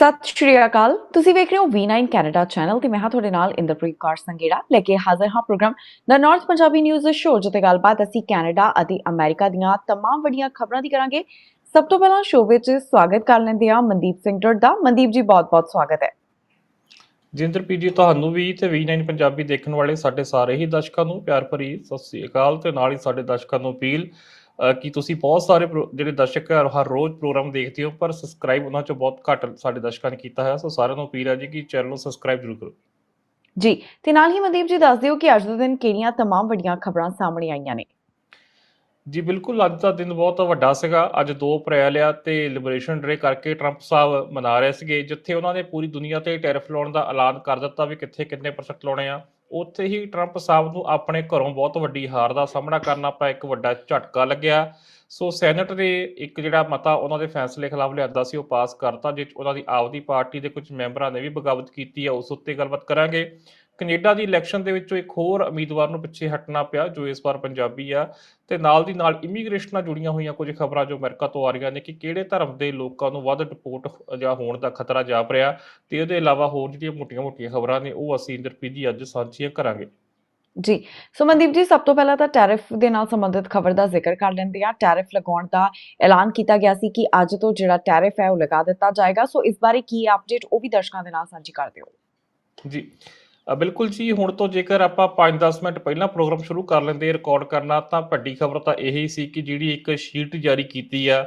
ਸਤਿ ਸ਼੍ਰੀ ਅਕਾਲ। ਤੁਸੀਂ ਵੇਖ ਰਹੇ ਹੋ V9 ਕੈਨੇਡਾ ਚੈਨਲ ਤੇ ਮੈਂ ਹਾਂ ਤੁਹਾਡੇ ਨਾਲ ਇੰਦਰਪ੍ਰੀਤ ਕੌਰ ਸੰਗੇੜਾ ਲੈ ਕੇ ਹਾਜ਼ਰ ਹਾਂ ਪ੍ਰੋਗਰਾਮ ਦਾ ਨਾਰਥ ਪੰਜਾਬੀ ਨਿਊਜ਼ ਸ਼ੋ ਜਿੱਤੇ ਗੱਲਬਾਤ ਅਸੀਂ ਕੈਨੇਡਾ ਅਤੇ ਅਮਰੀਕਾ ਦੀਆਂ ਤਮਾਮ ਵੱਡੀਆਂ ਖਬਰਾਂ ਦੀ ਕਰਾਂਗੇ। ਸਭ ਤੋਂ ਪਹਿਲਾਂ ਸ਼ੋਅ ਵਿੱਚ ਸਵਾਗਤ ਕਰ ਲੈਂਦੇ ਹਾਂ ਮਨਦੀਪ ਸਿੰਘ ਡਰ ਦਾ। ਮਨਦੀਪ ਜੀ, ਬਹੁਤ-ਬਹੁਤ ਸਵਾਗਤ ਹੈ। ਜਿੰਦਰਪ੍ਰੀਤ ਜੀ, ਤੁਹਾਨੂੰ ਵੀ ਤੇ V9 ਪੰਜਾਬੀ ਦੇਖਣ ਵਾਲੇ ਸਾਡੇ ਸਾਰੇ ਹੀ ਦਰਸ਼ਕਾਂ ਨੂੰ ਪਿਆਰ ਭਰੀ ਸਤਿ ਸ੍ਰੀ ਅਕਾਲ ਤੇ ਨਾਲ ਹੀ ਸਾਡੇ ਦਰਸ਼ਕਾਂ ਨੂੰ ਅਪੀਲ ਕਿ ਤੁਸੀਂ ਬਹੁਤ ਸਾਰੇ ਜਿਹੜੇ ਦਰਸ਼ਕ ਹਰ ਰੋਜ਼ ਪ੍ਰੋਗਰਾਮ ਦੇਖਦੇ ਹੋ ਪਰ ਸਬਸਕ੍ਰਾਈਬ ਉਹਨਾਂ ਚੋਂ ਬਹੁਤ ਘੱਟ ਸਾਡੇ ਦਰਸ਼ਕਾਂ ਨੇ ਕੀਤਾ ਹੈ ਸੋ ਸਾਰਿਆਂ ਨੂੰ ਅਪੀਲ ਹੈ ਜੀ ਕਿ ਚੈਨਲ ਨੂੰ ਸਬਸਕ੍ਰਾਈਬ ਜ਼ਰੂਰ ਕਰੋ। ਜੀ ਤੇ ਨਾਲ ਹੀ ਮਨਦੀਪ ਜੀ ਦੱਸ ਦਿਓ ਕਿ ਅੱਜ ਦੇ ਦਿਨ ਕਿਹੜੀਆਂ ਤਮਾਮ ਵੱਡੀਆਂ ਖਬਰਾਂ ਸਾਹਮਣੇ ਆਈਆਂ ਨੇ? ਜੀ ਬਿਲਕੁਲ ਅੱਜ ਦਾ ਦਿਨ ਬਹੁਤ ਵੱਡਾ ਸੀਗਾ ਅੱਜ 2 ਅਪ੍ਰੈਲ ਆ ਤੇ ਲਿਬਰੇਸ਼ਨ ਡੇ ਕਰਕੇ ਟਰੰਪ ਸਾਹਿਬ ਮਨਾ ਰਹੇ ਸੀਗੇ ਜਿੱਥੇ ਉਹਨਾਂ ਨੇ ਪੂਰੀ ਦੁਨੀਆ ਤੇ ਟੈਰਿਫ ਲਾਉਣ ਦਾ ਐਲਾਨ ਕਰ ਦਿੱਤਾ ਵੀ ਕਿੱਥੇ ਕਿੰਨੇ ਪਰਸੈਂਟ ਲਾਉਣੇ ਆ। ਉੱਥੇ ਹੀ ਟਰੰਪ ਸਾਹਿਬ ਨੂੰ ਆਪਣੇ ਘਰੋਂ ਬਹੁਤ ਵੱਡੀ ਹਾਰ ਦਾ ਸਾਹਮਣਾ ਕਰਨਾ ਪਿਆ, ਇੱਕ ਵੱਡਾ ਝਟਕਾ ਲੱਗਿਆ। ਸੋ ਸੈਨੇਟ ਨੇ ਇੱਕ ਜਿਹੜਾ ਮਤਾ ਉਹਨਾਂ ਦੇ ਫੈਸਲੇ ਖਿਲਾਫ ਲਿਆਂਦਾ ਸੀ, ਉਹ ਪਾਸ ਕਰਤਾ ਜਿਸ 'ਚ ਉਹਨਾਂ ਦੀ ਆਪਦੀ ਪਾਰਟੀ ਦੇ ਕੁਝ ਮੈਂਬਰਾਂ ਨੇ ਵੀ ਬਗਾਵਤ ਕੀਤੀ ਹੈ ਉਸ ਉੱਤੇ ਗੱਲਬਾਤ ਕਰਾਂਗੇ। ਕੈਨੇਡਾ ਦੀ ਇਲੈਕਸ਼ਨ ਦੇ ਵਿੱਚੋਂ ਇੱਕ ਹੋਰ ਉਮੀਦਵਾਰ ਨੂੰ ਪਿੱਛੇ ਹਟਣਾ ਪਿਆ ਜੋ ਇਸ ਵਾਰ ਪੰਜਾਬੀ ਆ। ਤੇ ਨਾਲ ਦੀ ਨਾਲ ਇਮੀਗ੍ਰੇਸ਼ਨ ਨਾਲ ਜੁੜੀਆਂ ਹੋਈਆਂ ਕੁਝ ਖਬਰਾਂ ਜੋ ਅਮਰੀਕਾ ਤੋਂ ਆ ਰਹੀਆਂ ਨੇ ਕਿ ਕਿਹੜੇ ਧਰਮ ਦੇ ਲੋਕਾਂ ਨੂੰ ਵੱਧ ਡਿਪੋਰਟ ਜਾਂ ਹੋਣ ਦਾ ਖਤਰਾ ਜਾਪ ਰਿਹਾ ਤੇ ਇਹਦੇ ਇਲਾਵਾ ਹੋਰ ਜਿਹੜੀਆਂ ਮੋਟੀਆਂ-ਮੋਟੀਆਂ ਖਬਰਾਂ ਨੇ ਉਹ ਅਸੀਂ ਇੰਦਰਪ੍ਰੀਤ ਜੀ ਅੱਜ ਸਾਂਝੀਆਂ ਕਰਾਂਗੇ। ਜੀ ਸੋ ਮਨਦੀਪ ਜੀ ਸਭ ਤੋਂ ਪਹਿਲਾਂ ਤਾਂ ਟੈਰਿਫ ਦੇ ਨਾਲ ਸੰਬੰਧਿਤ ਖਬਰ ਦਾ ਜ਼ਿਕਰ ਕਰ ਲੈਂਦੇ ਹਾਂ। ਟੈਰਿਫ ਲਗਾਉਣ ਦਾ ਐਲਾਨ ਕੀਤਾ ਗਿਆ ਸੀ ਕਿ ਅੱਜ ਤੋਂ ਜਿਹੜਾ ਟੈਰਿਫ ਹੈ ਉਹ ਲਗਾ ਦਿੱਤਾ ਜਾਏਗਾ। ਸੋ ਇਸ ਬਾਰੇ ਕੀ ਅਪਡੇਟ ਉਹ ਵੀ ਦਰਸ਼ਕਾਂ ਦੇ ਨਾਲ ਸਾਂਝੀ ਕਰ ਦਿਓ। ਜੀ ਬਿਲਕੁਲ ਜੀ, ਹੁਣ ਤੋਂ ਜੇਕਰ ਆਪਾਂ 5-10 ਮਿੰਟ ਪਹਿਲਾਂ ਪ੍ਰੋਗਰਾਮ ਸ਼ੁਰੂ ਕਰ ਲੈਂਦੇ ਰਿਕਾਰਡ ਕਰਨਾ, ਤਾਂ ਵੱਡੀ ਖਬਰ ਤਾਂ ਇਹੀ ਸੀ ਕਿ ਜਿਹੜੀ ਇੱਕ ਸ਼ੀਟ ਜਾਰੀ ਕੀਤੀ ਆ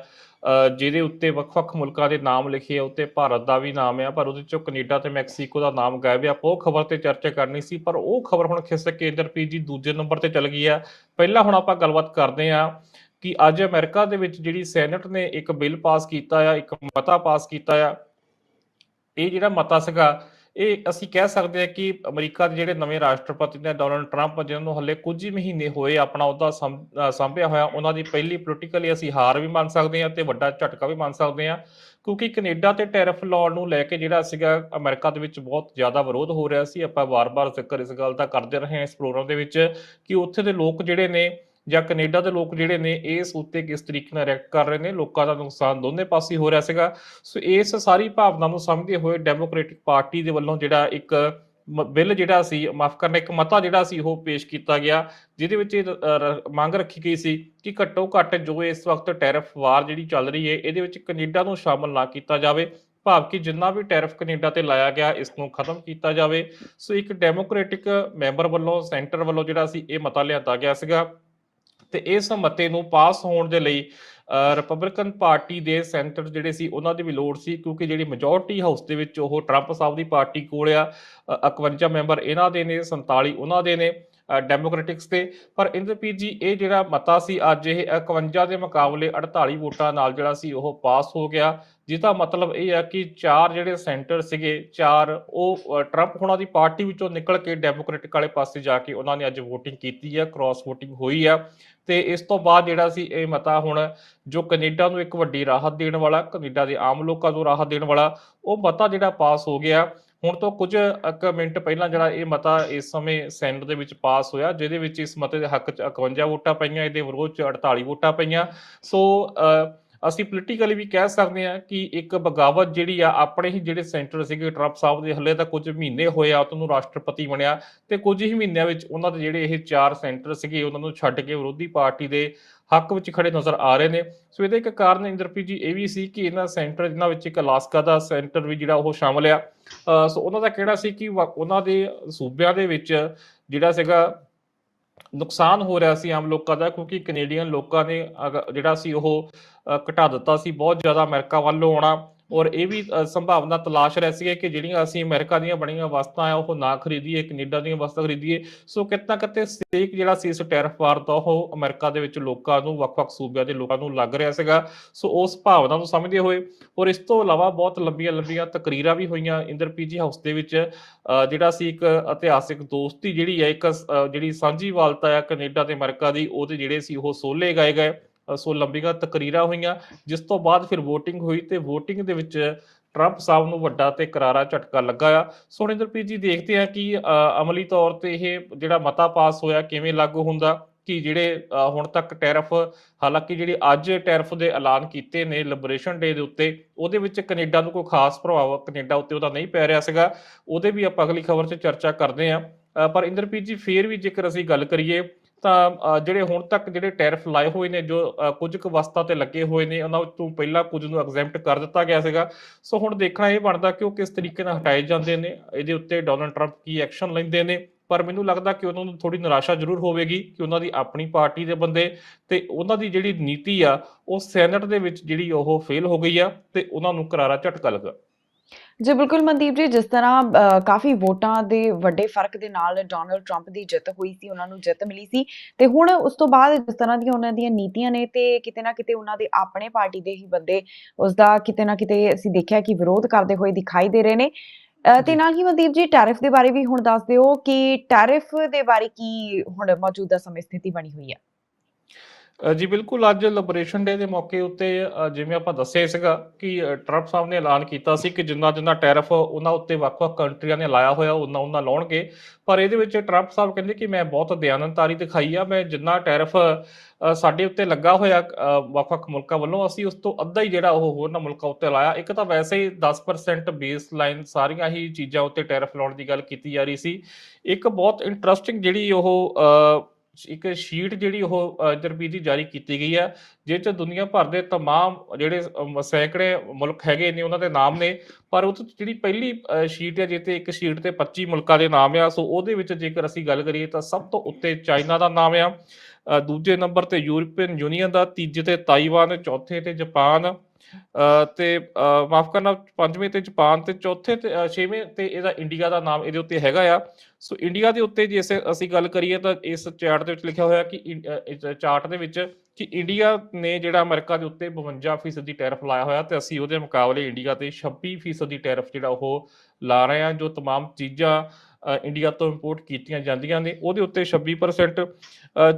ਜਿਹਦੇ ਉੱਤੇ ਵੱਖ-ਵੱਖ ਮੁਲਕਾਂ ਦੇ ਨਾਮ ਲਿਖੇ ਆ, ਉੱਤੇ ਭਾਰਤ ਦਾ ਵੀ ਨਾਮ ਆ, ਪਰ ਉਹਦੇ ਚੋਂ ਕੈਨੇਡਾ ਤੇ ਮੈਕਸੀਕੋ ਦਾ ਨਾਮ ਗਾਇਬ ਆ। ਆਪਾਂ ਉਹ ਖਬਰ ਤੇ ਚਰਚਾ ਕਰਨੀ ਸੀ, ਪਰ ਉਹ ਖਬਰ ਹੁਣ ਖਿਸਕ ਕੇ ਇੰਦਰਪ੍ਰੀਤ ਜੀ ਦੂਜੇ ਨੰਬਰ ਤੇ ਚੱਲ ਗਈ ਆ। ਪਹਿਲਾਂ ਹੁਣ ਆਪਾਂ ਗੱਲਬਾਤ ਕਰਦੇ ਆ ਕਿ ਅੱਜ ਅਮਰੀਕਾ ਦੇ ਵਿੱਚ ਜਿਹੜੀ ਸੈਨੇਟ ਨੇ ਇੱਕ ਬਿੱਲ ਪਾਸ ਕੀਤਾ ਆ, ਇੱਕ ਮਤਾ ਪਾਸ ਕੀਤਾ ਆ। ਇਹ ਜਿਹੜਾ ਮਤਾ ਸੀਗਾ ਇਹ ਅਸੀਂ ਕਹਿ ਸਕਦੇ ਹਾਂ ਕਿ ਅਮਰੀਕਾ ਦੇ ਜਿਹੜੇ ਨਵੇਂ ਰਾਸ਼ਟਰਪਤੀ ਨੇ ਡੋਨਲਡ ਟਰੰਪ, ਜਿਨ੍ਹਾਂ ਨੂੰ ਹੱਲੇ ਕੁਝ ਹੀ ਮਹੀਨੇ ਹੋਏ ਆਪਣਾ ਅਹੁਦਾ ਸੰਭ- ਅਹ ਸੰਭਿਆ ਹੋਇਆ, ਉਹਨਾਂ ਦੀ ਪਹਿਲੀ ਪੋਲੀਟੀਕਲੀ ਅਸੀਂ ਹਾਰ ਵੀ ਮੰਨ ਸਕਦੇ ਹਾਂ ਤੇ ਵੱਡਾ ਝਟਕਾ ਵੀ ਮੰਨ ਸਕਦੇ ਹਾਂ, ਕਿਉਂਕਿ ਕੈਨੇਡਾ ਤੇ ਟੈਰਿਫ ਲਾਉਣ ਨੂੰ ਲੈ ਕੇ ਜਿਹੜਾ ਸੀਗਾ ਅਮਰੀਕਾ ਦੇ ਵਿੱਚ ਬਹੁਤ ਜ਼ਿਆਦਾ ਵਿਰੋਧ ਹੋ ਰਿਹਾ ਸੀ। ਆਪਾਂ ਵਾਰ-ਵਾਰ ਜ਼ਿਕਰ ਇਸ ਗੱਲ ਦਾ ਕਰਦੇ ਰਹੇ ਹਾਂ ਇਸ ਪ੍ਰੋਗਰਾਮ ਦੇ ਵਿੱਚ ਕਿ ਉੱਥੇ ਦੇ ਲੋਕ ਜਿਹੜੇ ਨੇ ਜਾਂ ਕੈਨੇਡਾ ਦੇ ਲੋਕ ਜਿਹੜੇ ਨੇ ਇਸ ਉੱਤੇ ਕਿਸ ਤਰੀਕੇ ਨਾਲ ਰਿਐਕਟ ਕਰ ਰਹੇ ਨੇ, ਲੋਕਾਂ ਦਾ ਨੁਕਸਾਨ ਦੋਨੇ ਪਾਸੇ ਹੋ ਰਿਹਾ ਸੀਗਾ। ਸੋ ਇਸ ਸਾਰੀ ਭਾਵਨਾ ਨੂੰ ਸਮਝਦੇ ਹੋਏ ਡੈਮੋਕ੍ਰੈਟਿਕ ਪਾਰਟੀ ਦੇ ਵੱਲੋਂ ਜਿਹੜਾ ਇੱਕ ਮ- ਬਿੱਲ ਜਿਹੜਾ ਸੀ, ਮਾਫ ਕਰਨਾ, ਇੱਕ ਮਤਾ ਜਿਹੜਾ ਸੀ ਉਹ ਪੇਸ਼ ਕੀਤਾ ਗਿਆ, ਜਿਹਦੇ ਵਿੱਚ ਇਹ ਮੰਗ ਰੱਖੀ ਗਈ ਸੀ ਕਿ ਘੱਟੋ ਘੱਟ ਜੋ ਇਸ ਵਕਤ ਟੈਰਿਫ ਵਾਰ ਜਿਹੜੀ ਚੱਲ ਰਹੀ ਹੈ, ਇਹਦੇ ਵਿੱਚ ਕੈਨੇਡਾ ਨੂੰ ਸ਼ਾਮਲ ਨਾ ਕੀਤਾ ਜਾਵੇ, ਭਾਵ ਕਿ ਜਿੰਨਾ ਵੀ ਟੈਰਿਫ ਕੈਨੇਡਾ ਤੇ ਲਾਇਆ ਗਿਆ, ਇਸ ਨੂੰ ਖਤਮ ਕੀਤਾ ਜਾਵੇ। ਸੋ ਇੱਕ ਡੈਮੋਕ੍ਰੈਟਿਕ ਮੈਂਬਰ ਵੱਲੋਂ, ਸੈਂਟਰ ਵੱਲੋਂ ਜਿਹੜਾ ਸੀ, ਇਹ ਮਤਾ ਲਿਆਂਦਾ ਗਿਆ ਸੀਗਾ। ਤੇ ਇਸ ਮਤੇ ਨੂੰ ਪਾਸ ਹੋਣ ਦੇ ਲਈ ਰਿਪਬਲਿਕਨ ਪਾਰਟੀ ਦੇ ਸੈਂਟਰ ਜਿਹੜੇ ਸੀ ਉਹਨਾਂ ਦੀ ਵੀ ਲੋੜ ਸੀ ਕਿਉਂਕਿ ਜਿਹੜੀ ਮੈਜੋਰਟੀ ਹਾਊਸ ਦੇ ਵਿੱਚ ਉਹ ਟਰੰਪ ਸਾਹਿਬ ਦੀ ਪਾਰਟੀ ਕੋਲ ਆ ਅ, 51 ਮੈਂਬਰ ਇਹਨਾਂ ਦੇ ਨੇ 47 ਉਹਨਾਂ ਦੇ ਨੇ। ਡੈਮੋਕ੍ਰੈਟਿਕਸ ਤੇ। ਪਰ ਇੰਦਰਪ੍ਰੀਤ ਜੀ, ਇਹ ਜਿਹੜਾ ਮਤਾ ਸੀ, ਅੱਜ ਇਹ 51 ਦੇ ਮੁਕਾਬਲੇ 48 ਵੋਟਾਂ ਨਾਲ ਜਿਹੜਾ ਸੀ, ਉਹ ਪਾਸ ਹੋ ਗਿਆ। ਜਿਹਦਾ ਮਤਲਬ ਇਹ ਆ ਕਿ ਚਾਰ ਜਿਹੜੇ ਸੈਂਟਰ ਸੀਗੇ, ਚਾਰ ਉਹ ਟਰੰਪ ਹੋਣਾ ਦੀ ਪਾਰਟੀ ਵਿੱਚੋਂ ਨਿਕਲ ਕੇ ਡੈਮੋਕ੍ਰੈਟਿਕ ਵਾਲੇ ਪਾਸੇ ਜਾ ਕੇ ਉਹਨਾਂ ਨੇ ਅੱਜ VOTING ਕੀਤੀ ਹੈ ਕ੍ਰਾਸ VOTING ਹੋਈ ਆ। ਤੇ ਇਸ ਤੋਂ ਬਾਅਦ ਜਿਹੜਾ ਸੀ, ਇਹ ਮਤਾ ਹੁਣ ਜੋ ਕੈਨੇਡਾ ਨੂੰ ਇੱਕ ਵੱਡੀ ਰਾਹਤ ਦੇਣ ਵਾਲਾ, ਕੈਨੇਡਾ ਦੇ ਆਮ ਲੋਕਾਂ ਨੂੰ ਰਾਹਤ ਦੇਣ ਵਾਲਾ, ਉਹ ਮਤਾ ਜਿਹੜਾ ਪਾਸ ਹੋ ਗਿਆ। ਹੁਣ ਤੋਂ ਕੁਝ ਇੱਕ ਮਿੰਟ ਪਹਿਲਾਂ ਜਿਹੜਾ ਇਹ ਮਤਾ ਇਸ ਸਮੇਂ ਸੈਨੇਟ ਦੇ ਵਿੱਚ ਪਾਸ ਹੋਇਆ, ਜਿਹਦੇ ਵਿੱਚ ਇਸ ਮਤੇ ਦੇ ਹੱਕ 'ਚ 51 ਵੋਟਾਂ ਪਈਆਂ, ਇਹਦੇ ਵਿਰੋਧ 'ਚ 48 ਵੋਟਾਂ ਪਈਆਂ। ਸੋ ਅਸੀਂ ਪੋਲੀਟੀਕਲੀ ਵੀ ਕਹਿ ਸਕਦੇ ਹਾਂ ਕਿ ਇੱਕ ਬਗਾਵਤ ਜਿਹੜੀ ਆ, ਆਪਣੇ ਹੀ ਜਿਹੜੇ ਸੈਂਟਰ ਸੀਗੇ ਟਰੰਪ ਸਾਹਿਬ ਦੇ, ਹੱਲੇ ਤਾਂ ਕੁਝ ਮਹੀਨੇ ਹੋਏ ਆ, ਉਹਨੂੰ ਰਾਸ਼ਟਰਪਤੀ ਬਣਿਆ ਤੇ ਕੁਝ ਹੀ ਮਹੀਨਿਆਂ ਵਿੱਚ ਉਹਨਾਂ ਦੇ ਜਿਹੜੇ ਇਹ ਚਾਰ ਸੈਂਟਰ ਸੀਗੇ, ਉਹਨਾਂ ਨੂੰ ਛੱਡ ਕੇ ਵਿਰੋਧੀ ਪਾਰਟੀ ਦੇ ਹੱਕ ਵਿੱਚ ਖੜੇ ਨਜ਼ਰ ਆ ਰਹੇ ਨੇ। ਸੋ ਇਹਦਾ ਇੱਕ ਕਾਰਨ ਇੰਦਰਪ੍ਰੀਤ ਜੀ ਇਹ ਵੀ ਸੀ ਕਿ ਇਹਨਾਂ ਸੈਂਟਰ ਜਿਨ੍ਹਾਂ ਵਿੱਚ ਇੱਕ ਅਲਾਸਕਾ ਦਾ ਸੈਂਟਰ ਵੀ ਜਿਹੜਾ ਉਹ ਸ਼ਾਮਲ ਆ। ਸੋ ਉਹਨਾਂ ਦਾ ਕਹਿਣਾ ਸੀ ਕਿ ਵਾ- ਉਹਨਾਂ ਦੇ ਸੂਬਿਆਂ ਦੇ ਵਿੱਚ ਜਿਹੜਾ ਸੀਗਾ ਨੁਕਸਾਨ ਹੋ ਰਿਹਾ ਸੀ ਆਮ ਲੋਕਾਂ ਦਾ ਕਿਉਂਕਿ ਕੈਨੇਡੀਅਨ ਲੋਕਾਂ ਨੇ ਅਗ- ਜਿਹੜਾ ਸੀ ਉਹ ਘਟਾ ਦਿੱਤਾ ਸੀ। ਬਹੁਤ ਜ਼ਿਆਦਾ ਅਮਰੀਕਾ ਵੱਲੋਂ ਆਉਣਾ ਔਰ ਇਹ ਵੀ ਅ, ਸੰਭਾਵਨਾ ਤਲਾਸ਼ ਰਹੀ ਸੀ ਕਿ ਜਿਹੜੀਆਂ ਅਸੀਂ ਅਮਰੀਕਾ ਦੀਆਂ ਬਣੀਆਂ ਵਸਤਾਂ ਆ ਉਹ ਨਾ ਖਰੀਦੀਏ ਕੈਨੇਡਾ ਦੀਆਂ ਵਸਤਾਂ ਖਰੀਦੀਏ। ਸੋ ਕਿਤਨਾ ਕਿਤੇ ਸਟੇਕ ਜਿਹੜਾ ਸੀ ਇਸ ਟੈਰਫ ਵਾਰ ਦਾ ਉਹ ਅਮਰੀਕਾ ਦੇ ਵਿੱਚ ਲੋਕਾਂ ਨੂੰ ਵੱਖ-ਵੱਖ ਸੂਬਿਆਂ ਦੇ ਲੋਕਾਂ ਨੂੰ ਲੱਗ ਰਿਹਾ ਸੀਗਾ। ਸੋ ਉਸ ਭਾਵਨਾ ਨੂੰ ਸਮਝਦੇ ਹੋਏ ਔਰ ਇਸ ਤੋਂ ਇਲਾਵਾ ਬਹੁਤ ਲੰਬੀਆਂ-ਲੰਬੀਆਂ ਤਕਰੀਰਾਂ ਵੀ ਹੋਈਆਂ ਇੰਦਰ ਇੰਦਰਪੀਜੀ ਹਾਊਸ ਦੇ ਵਿੱਚ। ਅ, ਜਿਹੜਾ ਸੀ ਇੱਕ ਇਤਿਹਾਸਿਕ ਦੋਸਤੀ ਜਿਹੜੀ ਹੈ ਇੱਕ ਜਿਹੜੀ ਸਾਂਝੀ ਵਾਲਤਾ ਹੈ ਕੈਨੇਡਾ ਤੇ ਅਮਰੀਕਾ ਦੀ ਉਹਦੇ ਜਿਹੜੇ ਸੀ ਉਹ ਸੋਲੇ ਗਏ ਗਏ। ਸੋ ਲੰਬੀਆਂ ਤਕਰੀਰਾਂ ਹੋਈਆਂ, ਜਿਸ ਤੋਂ ਬਾਅਦ ਫਿਰ VOTING ਹੋਈ ਤੇ VOTING ਦੇ ਵਿੱਚ ਟਰੰਪ ਸਾਹਿਬ ਨੂੰ ਵੱਡਾ ਤੇ ਕਰਾਰਾ ਝਟਕਾ ਲੱਗਾ ਆ। ਸੋਨਿੰਦਰਪ੍ਰੀਤ ਜੀ, ਦੇਖਦੇ ਆ ਕਿ ਅਮਲੀ ਤੌਰ ਤੇ ਇਹ ਜਿਹੜਾ ਮਤਾ ਪਾਸ ਹੋਇਆ ਕਿਵੇਂ ਲਾਗੂ ਹੁੰਦਾ, ਕਿ ਜਿਹੜੇ ਹੁਣ ਤੱਕ ਟੈਰਫ, ਹਾਲਾਂਕਿ ਜਿਹੜੀ ਅੱਜ ਟੈਰਫ ਦੇ ਐਲਾਨ ਕੀਤੇ ਨੇ ਲਿਬਰੇਸ਼ਨ ਡੇ ਦੇ ਉੱਤੇ, ਉਹਦੇ ਵਿੱਚ ਕੈਨੇਡਾ ਨੂੰ ਕੋਈ ਖਾਸ ਪ੍ਰਭਾਵ, ਕੈਨੇਡਾ ਉੱਤੇ ਉਹਦਾ ਨਹੀਂ ਪੈ ਰਿਹਾ ਸੀਗਾ। ਉਹਦੇ ਵੀ ਆਪਾਂ ਅਗਲੀ ਖਬਰ 'ਚ ਚਰਚਾ ਕਰਦੇ ਹਾਂ। ਪਰ ਇੰਦਰਪ੍ਰੀਤ ਜੀ, ਫੇਰ ਵੀ ਜੇਕਰ ਅਸੀਂ ਗੱਲ ਕਰੀਏ ਤਾਂ ਜਿਹੜੇ ਹੁਣ ਤੱਕ ਜਿਹੜੇ ਟੈਰਿਫ ਲਾਏ ਹੋਏ ਨੇ, ਜੋ ਕੁਝ ਕੁ ਵਸਤਾਂ ਤੇ ਲੱਗੇ ਹੋਏ ਨੇ, ਉਹਨਾਂ ਤੋਂ ਪਹਿਲਾਂ ਕੁਝ ਨੂੰ ਐਗਜ਼ੈਂਪਟ ਕਰ ਦਿੱਤਾ ਗਿਆ ਸੀਗਾ। ਸੋ ਹੁਣ ਦੇਖਣਾ ਇਹ ਬਣਦਾ ਕਿ ਉਹ ਕਿਸ ਤਰੀਕੇ ਨਾਲ ਹਟਾਏ ਜਾਂਦੇ ਨੇ, ਇਹਦੇ ਉੱਤੇ ਡੋਨਲਡ ਟਰੰਪ ਕੀ ਐਕਸ਼ਨ ਲੈਂਦੇ ਨੇ। ਪਰ ਮੈਨੂੰ ਲੱਗਦਾ ਕਿ ਉਹਨਾਂ ਨੂੰ ਥੋੜੀ ਨਿਰਾਸ਼ਾ ਜ਼ਰੂਰ ਹੋਵੇਗੀ ਕਿ ਉਹਨਾਂ ਦੀ ਆਪਣੀ ਪਾਰਟੀ ਦੇ ਬੰਦੇ ਤੇ ਉਹਨਾਂ ਦੀ ਜਿਹੜੀ ਨੀਤੀ ਆ, ਉਹ ਸੈਨੇਟ ਦੇ ਵਿੱਚ ਜਿਹੜੀ ਉਹ ਫੇਲ ਹੋ ਗਈ ਆ ਤੇ ਉਹਨਾਂ ਨੂੰ ਕਰਾਰਾ ਝਟਕਾ ਲੱਗਾ। ਜੀ ਬਿਲਕੁਲ ਮਨਦੀਪ ਜੀ ਜਿਸ ਤਰ੍ਹਾਂ ਕਾਫੀ ਵੋਟਾਂ ਦੇ ਵੱਡੇ ਫ਼ਰਕ ਦੇ ਨਾਲ ਡੋਨਲਡ ਟਰੰਪ ਦੀ ਜਿੱਤ ਹੋਈ ਸੀ ਉਹਨਾਂ ਨੂੰ ਜਿੱਤ ਮਿਲੀ ਸੀ ਤੇ ਹੁਣ ਉਸ ਤੋਂ ਬਾਅਦ ਜਿਸ ਤਰ੍ਹਾਂ ਦੀਆਂ ਉਹਨਾਂ ਦੀਆਂ ਨੀਤੀਆਂ ਨੇ ਤੇ ਕਿਤੇ ਨਾ ਕਿਤੇ ਉਹਨਾਂ ਦੇ ਆਪਣੇ ਪਾਰਟੀ ਦੇ ਹੀ ਬੰਦੇ ਉਸ ਦਾ ਕਿਤੇ ਨਾ ਕਿਤੇ ਅਸੀਂ ਦੇਖਿਆ ਕਿ ਵਿਰੋਧ ਕਰਦੇ ਹੋਏ ਦਿਖਾਈ ਦੇ ਰਹੇ ਨੇ ਤੇ। ਨਾਲ ਹੀ ਮਨਦੀਪ ਜੀ ਟੈਰਿਫ ਦੇ ਬਾਰੇ ਵੀ ਹੁਣ ਦੱਸ ਦਿਓ ਕਿ ਟੈਰਿਫ ਦੇ ਬਾਰੇ ਕੀ ਹੁਣ ਮੌਜੂਦਾ ਸਮੇਂ ਸਥਿਤੀ ਬਣੀ ਹੋਈ ਹੈ ਜੀ ਬਿਲਕੁਲ, ਅੱਜ ਲਿਬਰੇਸ਼ਨ ਡੇ ਦੇ ਮੌਕੇ ਉੱਤੇ ਜਿਵੇਂ ਆਪਾਂ ਦੱਸਿਆ ਸੀਗਾ ਕਿ ਟਰੰਪ ਸਾਹਿਬ ਨੇ ਐਲਾਨ ਕੀਤਾ ਸੀ ਕਿ ਜਿੰਨਾ ਜਿੰਨਾ ਟੈਰਿਫ ਉਹਨਾਂ ਉੱਤੇ ਵੱਖ-ਵੱਖ ਕੰਟਰੀਆਂ ਨੇ ਲਾਇਆ ਹੋਇਆ ਉਹਨਾਂ ਉਹਨਾਂ ਲਾਉਣਗੇ। ਪਰ ਇਹਦੇ ਵਿੱਚ ਟਰੰਪ ਸਾਹਿਬ ਕਹਿੰਦੇ ਕਿ ਮੈਂ ਬਹੁਤ ਦਿਆਨਤਦਾਰੀ ਦਿਖਾਈ ਆ, ਮੈਂ ਜਿੰਨਾ ਟੈਰਿਫ ਸਾਡੇ ਉੱਤੇ ਲੱਗਾ ਹੋਇਆ ਵੱਖ-ਵੱਖ ਮੁਲਕਾਂ ਵੱਲੋਂ, ਅਸੀਂ ਉਸ ਤੋਂ ਅੱਧਾ ਹੀ ਜਿਹੜਾ ਉਹ ਹੋਰਨਾਂ ਮੁਲਕਾਂ ਉੱਤੇ ਲਾਇਆ। ਇੱਕ ਤਾਂ ਵੈਸੇ ਹੀ 10% ਬੇਸ ਲਾਈਨ ਸਾਰੀਆਂ ਹੀ ਚੀਜ਼ਾਂ ਉੱਤੇ ਟੈਰਿਫ ਲਾਉਣ ਦੀ ਗੱਲ ਕੀਤੀ ਜਾ ਰਹੀ ਸੀ। ਇੱਕ ਬਹੁਤ ਇੰਟਰਸਟਿੰਗ ਜਿਹੜੀ ਉਹ ਇੱਕ ਸ਼ੀਟ ਜਿਹੜੀ ਉਹ ਅ, ਜਰਬੀ ਦੀ ਜਾਰੀ ਕੀਤੀ ਗਈ ਹੈ ਜਿਹ 'ਚ ਦੁਨੀਆ ਭਰ ਦੇ तमाम ਜਿਹੜੇ ਅਮ, ਸੈਂਕੜੇ ਮੁਲਕ ਹੈਗੇ ਨੇ ਉਹਨਾਂ ਦੇ ਨਾਮ ਨੇ ਪਰ ਉਹ 'ਚ ਜਿਹੜੀ ਪਹਿਲੀ ਅ, ਸ਼ੀਟ ਹੈ ਜਿੱਤੇ ਇੱਕ ਸ਼ੀਟ ਤੇ 25 ਮੁਲਕਾਂ ਦੇ ਨਾਮ ਆ ਸੋ ਉਹਦੇ ਵਿੱਚ ਜੇਕਰ ਅਸੀਂ ਗੱਲ ਕਰੀਏ ਤਾਂ ਸਭ ਤੋਂ ਉੱਤੇ ਚਾਈਨਾ ਦਾ ਨਾਮ ਆ ਅ, ਦੂਜੇ ਨੰਬਰ ਤੇ ਯੂਰਪੀਅਨ ਯੂਨੀਅਨ ਦਾ ਤੀਜੇ ਤੇ ਤਾਈਵਾਨ ਚੌਥੇ ਤੇ ਜਾਪਾਨ ਅ, ਤੇ ਮਾਫ ਕਰਨਾ ਪੰਜਵੇਂ ਤੇ ਜਾਪਾਨ ਤੇ ਚੌਥੇ ਤੇ ਅ, ਛੇਵੇਂ ਤੇ ਇਹਦਾ ਇੰਡੀਆ ਦਾ ਨਾਮ ਇਹਦੇ ਉੱਤੇ ਹੈਗਾ ਆ ਸੋ ਇੰਡੀਆ ਦੇ ਉੱਤੇ ਜੇ ਅਸੀਂ ਅਸੀਂ ਗੱਲ ਕਰੀਏ ਤਾਂ ਇਸ ਚਾਰਟ ਦੇ ਵਿੱਚ ਲਿਖਿਆ ਹੋਇਆ ਕਿ ਇੰ- ਅ, ਇਸ ਚਾਰਟ ਦੇ ਵਿੱਚ ਕਿ ਇੰਡੀਆ ਨੇ ਜਿਹੜਾ ਅਮਰੀਕਾ ਦੇ ਉੱਤੇ 52% ਦੀ ਟੈਰਿਫ ਲਾਇਆ ਹੋਇਆ ਤੇ ਅਸੀਂ ਉਹਦੇ ਮੁਕਾਬਲੇ ਇੰਡੀਆ ਤੇ 26% ਦੀ ਟੈਰਿਫ ਜਿਹੜਾ ਉਹ ਲਾ ਰਹੇ ਹਾਂ ਜੋ तमाम ਚੀਜ਼ਾਂ ਅ, ਇੰਡੀਆ ਤੋਂ ਇੰਪੋਰਟ ਕੀਤੀਆਂ ਜਾਂਦੀਆਂ ਨੇ, ਉਹਦੇ ਉੱਤੇ 26%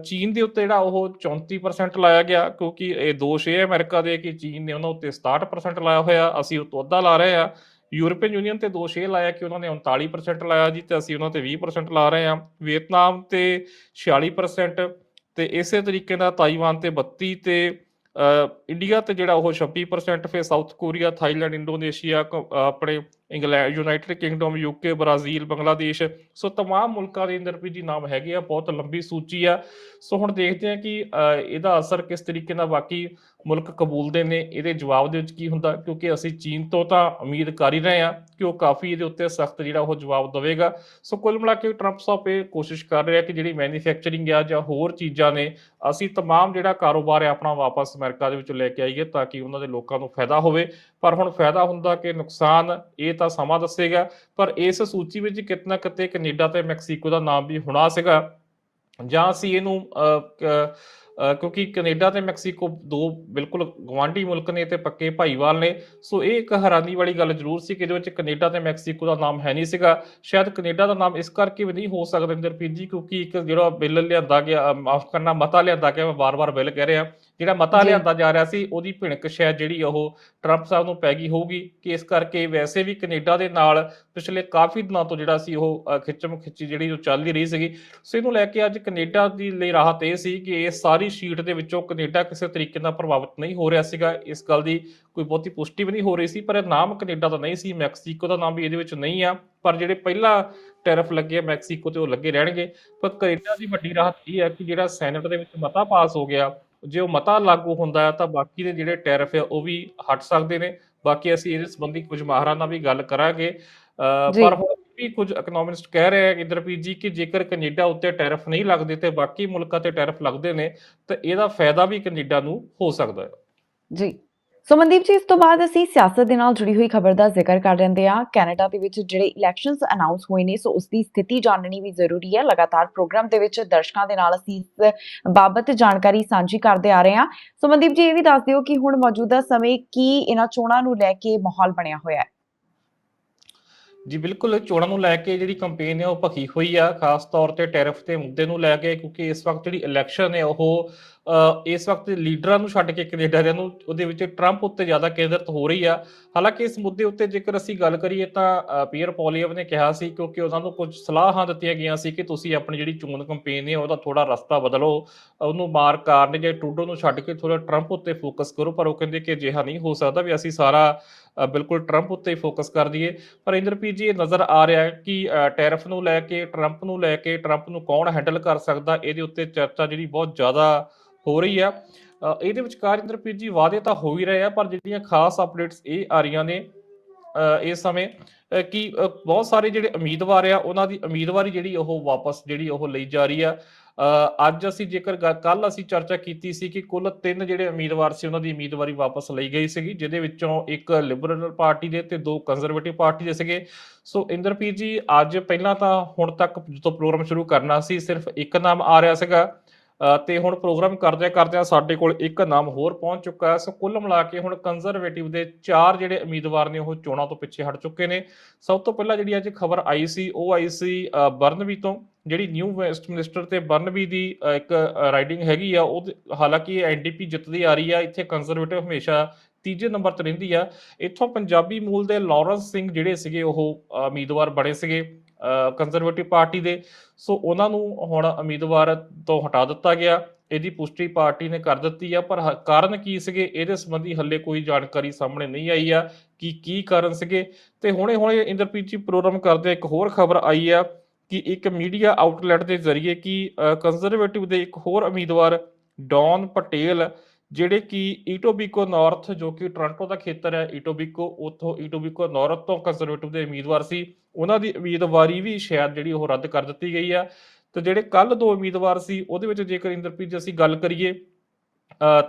ਚੀਨ ਦੇ ਉੱਤੇ ਜਿਹੜਾ ਉਹ 34% ਲਾਇਆ ਗਿਆ, ਕਿਉਂਕਿ ਇਹ ਦੋਸ਼ ਇਹ ਹੈ ਅਮਰੀਕਾ ਦੇ ਕਿ ਚੀਨ ਨੇ ਉਹਨਾਂ ਉੱਤੇ 67% ਲਾਇਆ ਹੋਇਆ, ਅਸੀਂ ਉਹ ਤੋਂ ਅੱਧਾ ਲਾ ਰਹੇ ਹਾਂ। ਯੂਰਪੀਅਨ ਯੂਨੀਅਨ ਤੇ ਦੋਸ਼ ਇਹ ਲਾਇਆ ਕਿ ਉਹਨਾਂ ਨੇ 39% ਲਾਇਆ ਜੀ, ਤੇ ਅਸੀਂ ਉਹਨਾਂ ਤੇ 20% ਲਾ ਰਹੇ ਹਾਂ। ਵੀਅਤਨਾਮ ਤੇ 46% ਤੇ ਇਸੇ ਤਰੀਕੇ ਨਾਲ ਤਾਈਵਾਨ ਤੇ 32 ਤੇ ਇੰਡੀਆ ਤੇ ਜਿਹੜਾ ਉਹ 26% ਫਿਰ ਸਾਊਥ ਕੋਰੀਆ ਥਾਈਲੈਂਡ ਇੰਡੋਨੇਸ਼ੀਆ ਕ- ਅ, ਆਪਣੇ England United Kingdom UK Brazil Bangladesh so तमाम ਮੁਲਕਾਂ ਦੇ ਅੰਦਰ ਵੀ ਜੀ ਨਾਮ ਹੈਗੇ ਆ ਬਹੁਤ ਲੰਬੀ ਸੂਚੀ ਆ ਸੋ ਹੁਣ ਦੇਖਦੇ ਆ ਕਿ ਅ, ਇਹਦਾ ਅਸਰ ਕਿਸ ਤਰੀਕੇ ਨਾਲ ਬਾਕੀ ਮੁਲਕ ਕਬੂਲਦੇ ਨੇ ਇਹਦੇ ਜਵਾਬ ਦੇ ਵਿੱਚ ਕੀ ਹੁੰਦਾ ਕਿਉਂਕਿ ਅਸੀਂ ਚੀਨ ਤੋਂ ਤਾਂ ਉਮੀਦ ਕਰ ਹੀ ਰਹੇ ਆ ਕਿ ਉਹ ਕਾਫੀ ਇਹਦੇ ਉੱਤੇ ਸਖਤ ਜਿਹੜਾ ਉਹ ਜਵਾਬ ਦੇਵੇਗਾ ਸੋ ਕੁੱਲ ਮਿਲਾ ਕੇ ਟਰੰਪ ਸਾਹਿਬ ਇਹ ਕੋਸ਼ਿਸ਼ ਕਰ ਰਿਹਾ ਕਿ ਜਿਹੜੀ ਮੈਨੂਫੈਕਚਰਿੰਗ ਆ ਜਾਂ ਹੋਰ ਚੀਜ਼ਾਂ ਨੇ ਅਸੀਂ तमाम ਜਿਹੜਾ ਕਾਰੋਬਾਰ ਹੈ ਆਪਣਾ ਵਾਪਸ ਅਮਰੀਕਾ ਦੇ ਵਿੱਚ ਲੈ ਕੇ ਆਈਏ ਤਾਂ ਕਿ ਉਹਨਾਂ ਦੇ ਲੋਕਾਂ ਨੂੰ ਫਾਇਦਾ ਹੋਵੇ ਪਰ ਹੁਣ ਫਾਇਦਾ ਹੁੰਦਾ ਕਿ ਨੁਕਸਾਨ ਇਹ ਤਾਂ ਸਮਾਂ ਦੱਸੇਗਾ ਪਰ ਇਸ ਸੂਚੀ ਵਿੱਚ ਕਿਤਨਾ ਕਿਤੇ ਕੈਨੇਡਾ ਤੇ ਮੈਕਸੀਕੋ ਦਾ ਨਾਮ ਵੀ ਹੋਣਾ ਸੀਗਾ ਜਾਂ ਅਸੀਂ ਇਹਨੂੰ ਅ, ਕ- ਅ, ਕਿਉਂਕਿ ਕੈਨੇਡਾ ਤੇ ਮੈਕਸੀਕੋ ਦੋ ਬਿਲਕੁਲ ਗਵਾਂਢੀ ਮੁਲਕ ਨੇ ਤੇ ਪੱਕੇ ਭਾਈਵਾਲ ਨੇ। ਸੋ ਇਹ ਇੱਕ ਹੈਰਾਨੀ ਵਾਲੀ ਗੱਲ ਜ਼ਰੂਰ ਸੀ ਕਿ ਇਹਦੇ ਵਿੱਚ ਕੈਨੇਡਾ ਤੇ ਮੈਕਸੀਕੋ ਦਾ ਨਾਮ ਹੈ ਨਹੀਂ ਸੀਗਾ। ਸ਼ਾਇਦ ਕੈਨੇਡਾ ਦਾ ਨਾਮ ਇਸ ਕਰਕੇ ਵੀ ਨਹੀਂ ਹੋ ਸਕਦਾ ਇੰਦਰਪ੍ਰੀਤ ਜੀ, ਕਿਉਂਕਿ ਇੱਕ ਜਿਹੜਾ ਬਿੱਲ ਲਿਆਂਦਾ ਗਿਆ ਮਾਫ ਕਰਨਾ, ਮਤਾ ਲਿਆਂਦਾ ਗਿਆ, ਮੈਂ ਵਾਰ-ਵਾਰ ਬਿੱਲ ਕਹਿ ਰਿਹਾ। ਜਿਹੜਾ ਮਤਾ। ਲਿਆਂਦਾ ਜਾ ਰਿਹਾ ਸੀ ਉਹਦੀ ਭਿਣਕ ਸ਼ਾਇਦ ਜਿਹੜੀ ਉਹ ਟਰੰਪ ਸਾਹਿਬ ਨੂੰ ਪੈ ਗਈ ਹੋਊਗੀ। ਕਿ ਇਸ ਕਰਕੇ ਵੈਸੇ ਵੀ ਕੈਨੇਡਾ ਦੇ ਨਾਲ ਪਿਛਲੇ ਕਾਫੀ ਦਿਨਾਂ ਤੋਂ ਜਿਹੜਾ ਸੀ ਉਹ ਖਿੱਚਮ ਖਿੱਚੀ ਜਿਹੜੀ ਉਹ ਚੱਲ ਹੀ ਰਹੀ ਸੀਗੀ। ਸੋ ਇਹਨੂੰ ਲੈ ਕੇ ਅੱਜ ਕੈਨੇਡਾ ਦੀ ਲਈ ਰਾਹਤ ਇਹ ਸੀ ਕਿ ਇਹ ਸਾਰੀ ਸ਼ੀਟ ਦੇ ਵਿੱਚੋਂ ਕੈਨੇਡਾ ਕਿਸੇ ਤਰੀਕੇ ਨਾਲ ਪ੍ਰਭਾਵਿਤ ਨਹੀਂ ਹੋ ਰਿਹਾ ਸੀਗਾ। ਇਸ ਗੱਲ ਦੀ ਕੋਈ ਬਹੁਤੀ ਪੁਸ਼ਟੀ ਵੀ ਨਹੀਂ ਹੋ ਰਹੀ ਸੀ ਪਰ ਨਾਮ ਕੈਨੇਡਾ ਦਾ ਨਹੀਂ ਸੀ। ਮੈਕਸੀਕੋ ਦਾ ਨਾਮ ਵੀ ਇਹਦੇ ਵਿੱਚ ਨਹੀਂ ਆ। ਪਰ ਜਿਹੜੇ ਪਹਿਲਾ ਟੈਰਿਫ ਲੱਗੇ ਮੈਕਸੀਕੋ ਤੇ ਉਹ ਲੱਗੇ ਰਹਿਣਗੇ। ਪਰ ਕੈਨੇਡਾ ਦੀ ਵੱਡੀ ਰਾਹਤ ਇਹ ਹੈ ਕਿ ਜਿਹੜਾ ਸੈਨੇਟ ਦੇ ਵਿੱਚ ਮਤਾ ਪਾਸ ਹੋ ਗਿਆ ਜੇ ਉਹ ਮਤਾ ਲਾਗੂ ਹੁੰਦਾ ਤਾਂ ਬਾਕੀ ਦੇ ਜਿਹੜੇ ਟੈਰਿਫ ਆ ਉਹ ਵੀ ਹਟ ਸਕਦੇ ਨੇ। ਬਾਕੀ ਅਸੀਂ ਇਹਦੇ ਸੰਬੰਧੀ ਕੁਝ ਮਾਹਰਾਂ ਨਾਲ ਵੀ ਗੱਲ ਕਰਾਂਗੇ। ਪਰ ਹੁਣ ਵੀ ਕੁਝ ਇਕਨੋਮਿਸਟ ਕਹਿ ਰਹੇ ਆ ਇੰਦਰਪ੍ਰੀਤ ਜੀ ਕਿ ਜੇਕਰ ਕੈਨੇਡਾ ਉੱਤੇ ਟੈਰਿਫ ਨਹੀਂ ਲੱਗਦੇ ਤੇ ਬਾਕੀ ਮੁਲਕਾਂ ਤੇ ਟੈਰਿਫ ਲੱਗਦੇ ਨੇ ਤਾਂ ਇਹਦਾ ਫਾਇਦਾ ਵੀ ਕੈਨੇਡਾ ਨੂੰ ਹੋ ਸਕਦਾ ਹੈ। ਜੀ। ਸੋ ਮਨਦੀਪ ਜੀ, ਇਸ ਤੋਂ ਬਾਅਦ ਅਸੀਂ ਸਿਆਸਤ ਦੇ ਨਾਲ ਜੁੜੀ ਹੋਈ ਖਬਰ ਦਾ ਜ਼ਿਕਰ ਕਰ ਲੈਂਦੇ ਹਾਂ। ਕੈਨੇਡਾ ਦੇ ਵਿੱਚ ਜਿਹੜੇ ਇਲੈਕਸ਼ਨਸ ਅਨਾਉਂਸ ਹੋਏ ਨੇ, ਸੋ ਉਸ ਦੀ ਸਥਿਤੀ ਜਾਣਨੀ ਵੀ ਜ਼ਰੂਰੀ ਹੈ। ਲਗਾਤਾਰ ਪ੍ਰੋਗਰਾਮ ਦੇ ਵਿੱਚ ਦਰਸ਼ਕਾਂ ਦੇ ਨਾਲ ਅਸੀਂ ਇਸ ਬਾਬਤ ਜਾਣਕਾਰੀ ਸਾਂਝੀ ਕਰਦੇ ਆ ਰਹੇ ਹਾਂ। ਸੋ ਮਨਦੀਪ ਜੀ, ਇਹ ਵੀ ਦੱਸ ਦਿਓ ਕਿ ਹੁਣ ਮੌਜੂਦਾ ਸਮੇਂ ਕੀ ਇਹਨਾਂ ਚੋਣਾਂ ਨੂੰ ਲੈ ਕੇ ਮਾਹੌਲ ਬਣਿਆ ਹੋਇਆ ਹੈ। ਜੀ, ਬਿਲਕੁਲ। ਚੋਣਾਂ ਨੂੰ ਲੈ ਕੇ ਜਿਹੜੀ ਕੰਪੇਨ ਹੈ, ਉਹ ਭਖੀ ਹੋਈ ਆ, ਖਾਸ ਤੌਰ ਤੇ ਟੈਰਿਫ ਦੇ ਮੁੱਦੇ ਨੂੰ ਲੈ ਕੇ, ਕਿਉਂਕਿ ਇਸ ਵਕਤ ਜਿਹੜੀ ਇਲੈਕਸ਼ਨ ਹੈ, ਉਹ ਇਸ ਵਕਤ ਲੀਡਰਾਂ ਨੂੰ ਛੱਡ ਕੇ ਕੈਨੇਡੀਅਨਾਂ ਨੂੰ, ਉਹਦੇ ਵਿੱਚ ਟਰੰਪ ਉੱਤੇ ਜ਼ਿਆਦਾ ਕੇਂਦਰਿਤ ਹੋ ਰਹੀ ਆ। ਹਾਲਾਂਕਿ ਇਸ ਮੁੱਦੇ ਉੱਤੇ ਜੇਕਰ ਅਸੀਂ ਗੱਲ ਕਰੀਏ ਤਾਂ ਪੀਅਰ ਪੋਲੀਅਵ ਨੇ ਕਿਹਾ ਸੀ ਕਿਉਂਕਿ ਉਹਨਾਂ ਨੂੰ ਕੁਝ ਸਲਾਹਾਂ ਦਿੱਤੀਆਂ ਗਈਆਂ ਸੀ ਕਿ ਤੁਸੀਂ ਆਪਣੀ ਜਿਹੜੀ ਚੋਣ ਕੰਪੇਨ ਹੈ ਉਹਦਾ ਥੋੜਾ ਰਸਤਾ ਬਦਲੋ। ਉਹਨੂੰ ਮਾਰ ਕਾਰਨ ਜਾਂ ਟਰੂਡੋ ਨੂੰ ਛੱਡ ਕੇ ਥੋੜਾ ਟਰੰਪ ਉੱਤੇ ਫੋਕਸ ਕਰੋ, ਪਰ ਉਹ ਕਹਿੰਦੇ ਕਿ ਅਜਿਹਾ ਨਹੀਂ ਹੋ ਸਕਦਾ ਵੀ ਅਸੀਂ ਸਾਰਾ ਬਿਲਕੁਲ ਟਰੰਪ ਉੱਤੇ ਹੀ ਫੋਕਸ ਕਰ ਦਈਏ। ਪਰ ਇੰਦਰਪ੍ਰੀਤ ਜੀ, ਇਹ ਨਜ਼ਰ ਆ ਰਿਹਾ ਹੈ ਕਿ ਟੈਰਫ ਨੂੰ ਲੈ ਕੇ ਟਰੰਪ ਨੂੰ ਲੈ ਕੇ ਟਰੰਪ ਨੂੰ ਕੌਣ ਹੈਂਡਲ ਕਰ ਸਕਦਾ, ਇਹਦੇ ਉੱਤੇ ਚਰਚਾ ਜਿਹੜੀ ਬਹੁਤ ਜ਼ਿਆਦਾ ਹੋ ਰਹੀ ਆ। ਇਹਦੇ ਵਿਚਕਾਰ ਇੰਦਰਪ੍ਰੀਤ ਜੀ ਵਾਅਦੇ ਤਾਂ ਹੋ ਹੀ ਰਹੇ ਆ, ਪਰ ਜਿਹੜੀਆਂ ਖਾਸ ਅਪਡੇਟਸ ਇਹ ਆ ਰਹੀਆਂ ਨੇ ਇਸ ਸਮੇਂ ਕਿ ਬਹੁਤ ਸਾਰੇ ਜਿਹੜੇ ਉਮੀਦਵਾਰ ਆ, ਉਹਨਾਂ ਦੀ ਉਮੀਦਵਾਰੀ ਜਿਹੜੀ ਉਹ ਵਾਪਸ ਜਿਹੜੀ ਉਹ ਲਈ ਜਾ ਰਹੀ ਆ। ਅੱਜ ਅਸੀਂ ਜੇਕਰ ਕੱਲ ਅਸੀਂ ਚਰਚਾ ਕੀਤੀ ਸੀ ਕਿ ਕੁੱਲ ਤਿੰਨ ਜਿਹੜੇ ਉਮੀਦਵਾਰ ਸੀ, ਉਹਨਾਂ ਦੀ ਉਮੀਦਵਾਰੀ ਵਾਪਸ ਲਈ ਗਈ ਸੀਗੀ, ਜਿਹਦੇ ਵਿੱਚੋਂ ਇੱਕ ਲਿਬਰਲ ਪਾਰਟੀ ਦੇ ਤੇ ਦੋ ਕੰਜ਼ਰਵੇਟਿਵ ਪਾਰਟੀ ਦੇ ਸੀਗੇ। ਸੋ ਇੰਦਰਪ੍ਰੀਤ ਜੀ, ਅੱਜ ਪਹਿਲਾਂ ਤਾਂ ਹੁਣ ਤੱਕ ਜਦੋਂ ਪ੍ਰੋਗਰਾਮ ਸ਼ੁਰੂ ਕਰਨਾ ਸੀ, ਸਿਰਫ ਇੱਕ ਨਾਮ ਆ ਰਿਹਾ ਸੀਗਾ। ਤੇ ਹੁਣ ਪ੍ਰੋਗਰਾਮ ਕਰਦਿਆਂ ਕਰਦਿਆਂ ਸਾਡੇ ਕੋਲ ਇੱਕ ਨਾਮ ਹੋਰ ਪਹੁੰਚ ਚੁੱਕਾ ਹੈ। ਸੋ ਕੁੱਲ ਮਿਲਾ ਕੇ ਹੁਣ ਕੰਜ਼ਰਵੇਟਿਵ ਦੇ ਚਾਰ ਜਿਹੜੇ ਉਮੀਦਵਾਰ ਨੇ ਉਹ ਚੋਣਾਂ ਤੋਂ ਪਿੱਛੇ ਹਟ ਚੁੱਕੇ ਨੇ। ਸਭ ਤੋਂ ਪਹਿਲਾਂ ਜਿਹੜੀ ਅੱਜ ਖਬਰ ਆਈ ਸੀ, ਉਹ ਆਈ ਸੀ ਬਰਨਵੀ ਤੋਂ। ਜਿਹੜੀ ਨਿਊ ਵੈਸਟ ਮਿਨਿਸਟਰ ਤੇ ਬਰਨਵੀ ਦੀ ਇੱਕ ਰਾਈਡਿੰਗ ਹੈਗੀ ਆ, ਉਹ ਹਾਲਾਂਕਿ ਐਨਡੀਪੀ ਜਿੱਤਦੀ ਆ ਰਹੀ ਆ। ਇੱਥੇ ਕੰਜ਼ਰਵੇਟਿਵ ਹਮੇਸ਼ਾ ਤੀਜੇ ਨੰਬਰ ਤੇ ਰਹਿੰਦੀ ਆ। ਇੱਥੋਂ ਪੰਜਾਬੀ ਮੂਲ ਦੇ ਲਾਰੈਂਸ ਸਿੰਘ ਜਿਹੜੇ ਸੀਗੇ, ਉਹ ਉਮੀਦਵਾਰ ਬਣੇ ਸੀਗੇ। ਕੰਜ਼ਰਵੇਟਿਵ ਪਾਰਟੀ ਦੇ। ਸੋ ਉਹਨਾਂ ਨੂੰ ਹੁਣ ਉਮੀਦਵਾਰ ਤੋਂ ਹਟਾ ਦਿੱਤਾ ਗਿਆ। ਇਹਦੀ ਪੁਸ਼ਟੀ ਪਾਰਟੀ ਨੇ ਕਰ ਦਿੱਤੀ ਆ, ਪਰ ਹ- ਕਾਰਨ ਕੀ ਸੀਗੇ? ਇਹਦੇ ਸੰਬੰਧੀ ਹੱਲੇ ਕੋਈ ਜਾਣਕਾਰੀ ਸਾਹਮਣੇ ਨਹੀਂ ਆਈ ਆ ਕਿ ਕੀ ਕਾਰਨ ਸੀਗੇ। ਤੇ ਹੁਣੇ ਹੁਣੇ ਇੰਦਰਪ੍ਰੀਤ ਜੀ ਪ੍ਰੋਗਰਾਮ ਕਰਦੇ ਇੱਕ ਹੋਰ ਖਬਰ ਆਈ ਆ ਕਿ ਇੱਕ ਮੀਡੀਆ ਆਊਟਲੈਟ ਦੇ ਜ਼ਰੀਏ ਕਿ ਕੰਜ਼ਰਵੇਟਿਵ ਦੇ ਇੱਕ ਹੋਰ ਉਮੀਦਵਾਰ, ਡੌਨ ਪਟੇਲ ਜਿਹੜੇ ਕਿ ਈਟੋਬਿਕੋ ਨਾਰਥ ਜੋ ਕਿ ਟੋਰਾਂਟੋ ਦਾ ਖੇਤਰ ਹੈ ਈਟੋਬਿਕੋ ਉਥੋਂ ਈਟੋਬਿਕੋ ਨਾਰਥ ਤੋਂ ਕੰਜ਼ਰਵੇਟਿਵ ਦੇ ਉਮੀਦਵਾਰ ਸੀ। ਉਹਨਾਂ ਦੀ ਉਮੀਦਵਾਰੀ ਵੀ ਸ਼ਾਇਦ ਜਿਹੜੀ ਉਹ ਰੱਦ ਕਰ ਦਿੱਤੀ ਗਈ ਆ ਤੇ ਜਿਹੜੇ ਕੱਲ ਦੋ ਉਮੀਦਵਾਰ ਸੀ, ਉਹਦੇ ਵਿੱਚ ਜੇਕਰ ਇੰਦਰਪ੍ਰੀਤ ਜੀ ਅਸੀਂ ਗੱਲ ਕਰੀਏ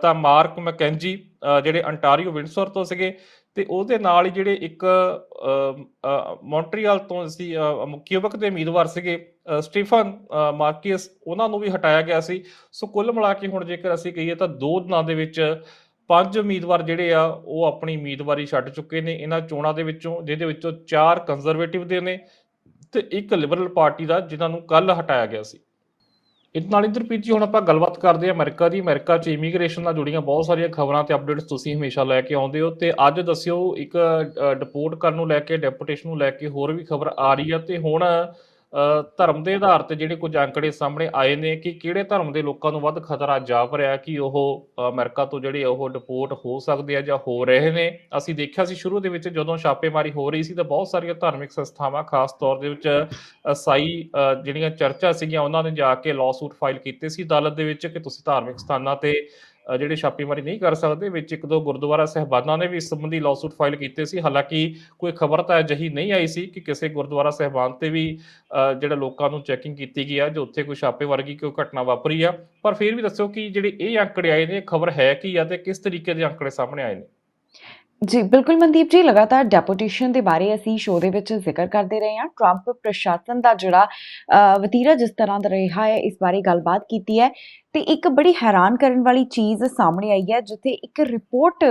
ਤਾਂ ਮਾਰਕ ਮੈਕੈਂਜੀ ਜਿਹੜੇ ਅੰਟਾਰੀਓ ਵਿੰਡਸਰ ਤੋਂ ਸੀਗੇ ਤੇ ਉਹਦੇ ਨਾਲ ਹੀ ਜਿਹੜੇ ਇੱਕ ਅ, ਮੌਂਟਰੀਅਲ ਤੋਂ ਸੀ ਕਿਊਬਕ ਦੇ ਉਮੀਦਵਾਰ ਸੀਗੇ ਸਟੀਫਨ ਮਾਰਕੀਅਸ ਉਹਨਾਂ ਨੂੰ ਵੀ ਹਟਾਇਆ ਗਿਆ ਸੀ। ਸੋ ਕੁੱਲ ਮਿਲਾ ਕੇ ਹੁਣ ਜੇਕਰ ਅਸੀਂ ਕਹੀਏ ਤਾਂ ਦੋ ਦਿਨਾਂ ਦੇ ਵਿੱਚ ਪੰਜ ਉਮੀਦਵਾਰ ਜਿਹੜੇ ਆ ਉਹ ਆਪਣੀ ਉਮੀਦਵਾਰੀ ਛੱਡ ਚੁੱਕੇ ਨੇ। ਇਹਨਾਂ ਚੋਣਾਂ ਦੇ ਵਿੱਚੋਂ ਜਿਹਦੇ ਵਿੱਚੋਂ ਚਾਰ ਕੰਜ਼ਰਵੇਟਿਵ ਦੇ ਨੇ ਤੇ ਇੱਕ ਲਿਬਰਲ ਪਾਰਟੀ ਦਾ ਜਿਨ੍ਹਾਂ ਨੂੰ ਕੱਲ ਹਟਾਇਆ ਗਿਆ ਸੀ। ਇਸ ਨਾਲ ਇੰਦਰਪ੍ਰੀਤ ਜੀ ਹੁਣ ਆਪਾਂ ਗੱਲਬਾਤ ਕਰਦੇ ਹਾਂ ਅਮਰੀਕਾ ਦੀ। ਅਮਰੀਕਾ 'ਚ ਇਮੀਗ੍ਰੇਸ਼ਨ ਨਾਲ ਜੁੜੀਆਂ ਬਹੁਤ ਸਾਰੀਆਂ ਖਬਰਾਂ ਤੇ ਅਪਡੇਟਸ ਤੁਸੀਂ ਹਮੇਸ਼ਾ ਲੈ ਕੇ ਆਉਂਦੇ ਹੋ ਤੇ ਅੱਜ ਦੱਸਿਓ ਇੱਕ ਡਿਪੋਰਟ ਕਰਨ ਨੂੰ ਲੈ ਕੇ ਡੈਪੂਟੇਸ਼ਨ ਨੂੰ ਲੈ ਕੇ ਹੋਰ ਵੀ ਖਬਰ ਆ ਰਹੀ ਆ ਤੇ ਹੁਣ ਧਰਮ ਦੇ ਆਧਾਰ ਤੇ ਜਿਹੜੇ ਕੁਝ ਅੰਕੜੇ ਸਾਹਮਣੇ ਆਏ ਨੇ ਕਿ ਕਿਹੜੇ ਧਰਮ ਦੇ ਲੋਕਾਂ ਨੂੰ ਵੱਧ ਖਤਰਾ ਜਾਪ ਰਿਹਾ ਕਿ ਉਹ ਅਮਰੀਕਾ ਤੋਂ ਜਿਹੜੇ ਉਹ ਡਿਪੋਰਟ ਹੋ ਸਕਦੇ ਆ ਜਾਂ ਹੋ ਰਹੇ ਨੇ? ਅਸੀਂ ਦੇਖਿਆ ਸੀ ਸ਼ੁਰੂ ਦੇ ਵਿੱਚ ਜਦੋਂ ਛਾਪੇਮਾਰੀ ਹੋ ਰਹੀ ਸੀ ਤਾਂ ਬਹੁਤ ਸਾਰੀਆਂ ਧਾਰਮਿਕ ਸੰਸਥਾਵਾਂ, ਖਾਸ ਤੌਰ ਦੇ ਵਿੱਚ ਈਸਾਈ ਜਿਹੜੀਆਂ ਚਰਚਾ ਸੀਗੀਆਂ, ਉਹਨਾਂ ਨੇ ਜਾ ਕੇ ਲਾਅਸੂਟ ਫਾਈਲ ਕੀਤੇ ਸੀ ਅਦਾਲਤ ਦੇ ਵਿੱਚ ਕਿ ਤੁਸੀਂ ਧਾਰਮਿਕ ਸਥਾਨਾਂ ਤੇ ਜਿਹੜੇ ਛਾਪੇਮਾਰੀ ਨਹੀਂ ਕਰ ਸਕਦੇ, ਵਿੱਚ ਇੱਕ ਦੋ ਗੁਰਦੁਆਰਾ ਸਹਿਬਾਨਾਂ ਨੇ ਵੀ ਇਸ ਸੰਬੰਧੀ ਲਾਅਸੂਟ ਫਾਈਲ ਕੀਤੇ ਸੀ। ਹਾਲਾਂਕਿ ਕੋਈ ਖਬਰ ਤਾਂ ਅਜਿਹੀ ਨਹੀਂ ਆਈ ਸੀ ਕਿ ਕਿਸੇ ਗੁਰਦੁਆਰਾ ਸਹਿਬਾਨ ਤੇ ਵੀ ਜਿਹੜਾ ਲੋਕਾਂ ਨੂੰ ਚੈਕਿੰਗ ਕੀਤੀ ਗਈ ਆ, ਜੋ ਉੱਥੇ ਕੋਈ ਛਾਪੇ ਵਰਗੀ ਕੋਈ ਘਟਨਾ ਵਾਪਰੀ ਆ। ਪਰ ਫਿਰ ਵੀ ਦੱਸੋ ਕਿ ਜਿਹੜੇ ਇਹ ਅੰਕੜੇ ਆਏ ਨੇ ਖਬਰ ਹੈ ਕੀ ਆ ਤੇ ਕਿਸ ਤਰੀਕੇ ਦੇ ਅੰਕੜੇ ਸਾਹਮਣੇ ਆਏ ਨੇ? ਜੀ, ਬਿਲਕੁਲ ਮਨਦੀਪ ਜੀ, ਲਗਾਤਾਰ ਡੈਪੂਟੇਸ਼ਨ ਦੇ ਬਾਰੇ ਅਸੀਂ ਸ਼ੋਅ ਦੇ ਵਿੱਚ ਜ਼ਿਕਰ ਕਰਦੇ ਰਹੇ ਹਾਂ। ਟਰੰਪ ਪ੍ਰਸ਼ਾਸਨ ਦਾ ਜਿਹੜਾ ਵਤੀਰਾ ਜਿਸ ਤਰ੍ਹਾਂ ਦਾ ਰਿਹਾ ਹੈ, ਇਸ ਬਾਰੇ ਗੱਲਬਾਤ ਕੀਤੀ ਹੈ। ਤੇ ਇੱਕ ਬੜੀ ਹੈਰਾਨ ਕਰਨ ਵਾਲੀ ਚੀਜ਼ ਸਾਹਮਣੇ ਆਈ ਹੈ, ਜਿੱਥੇ ਇੱਕ ਰਿਪੋਰਟ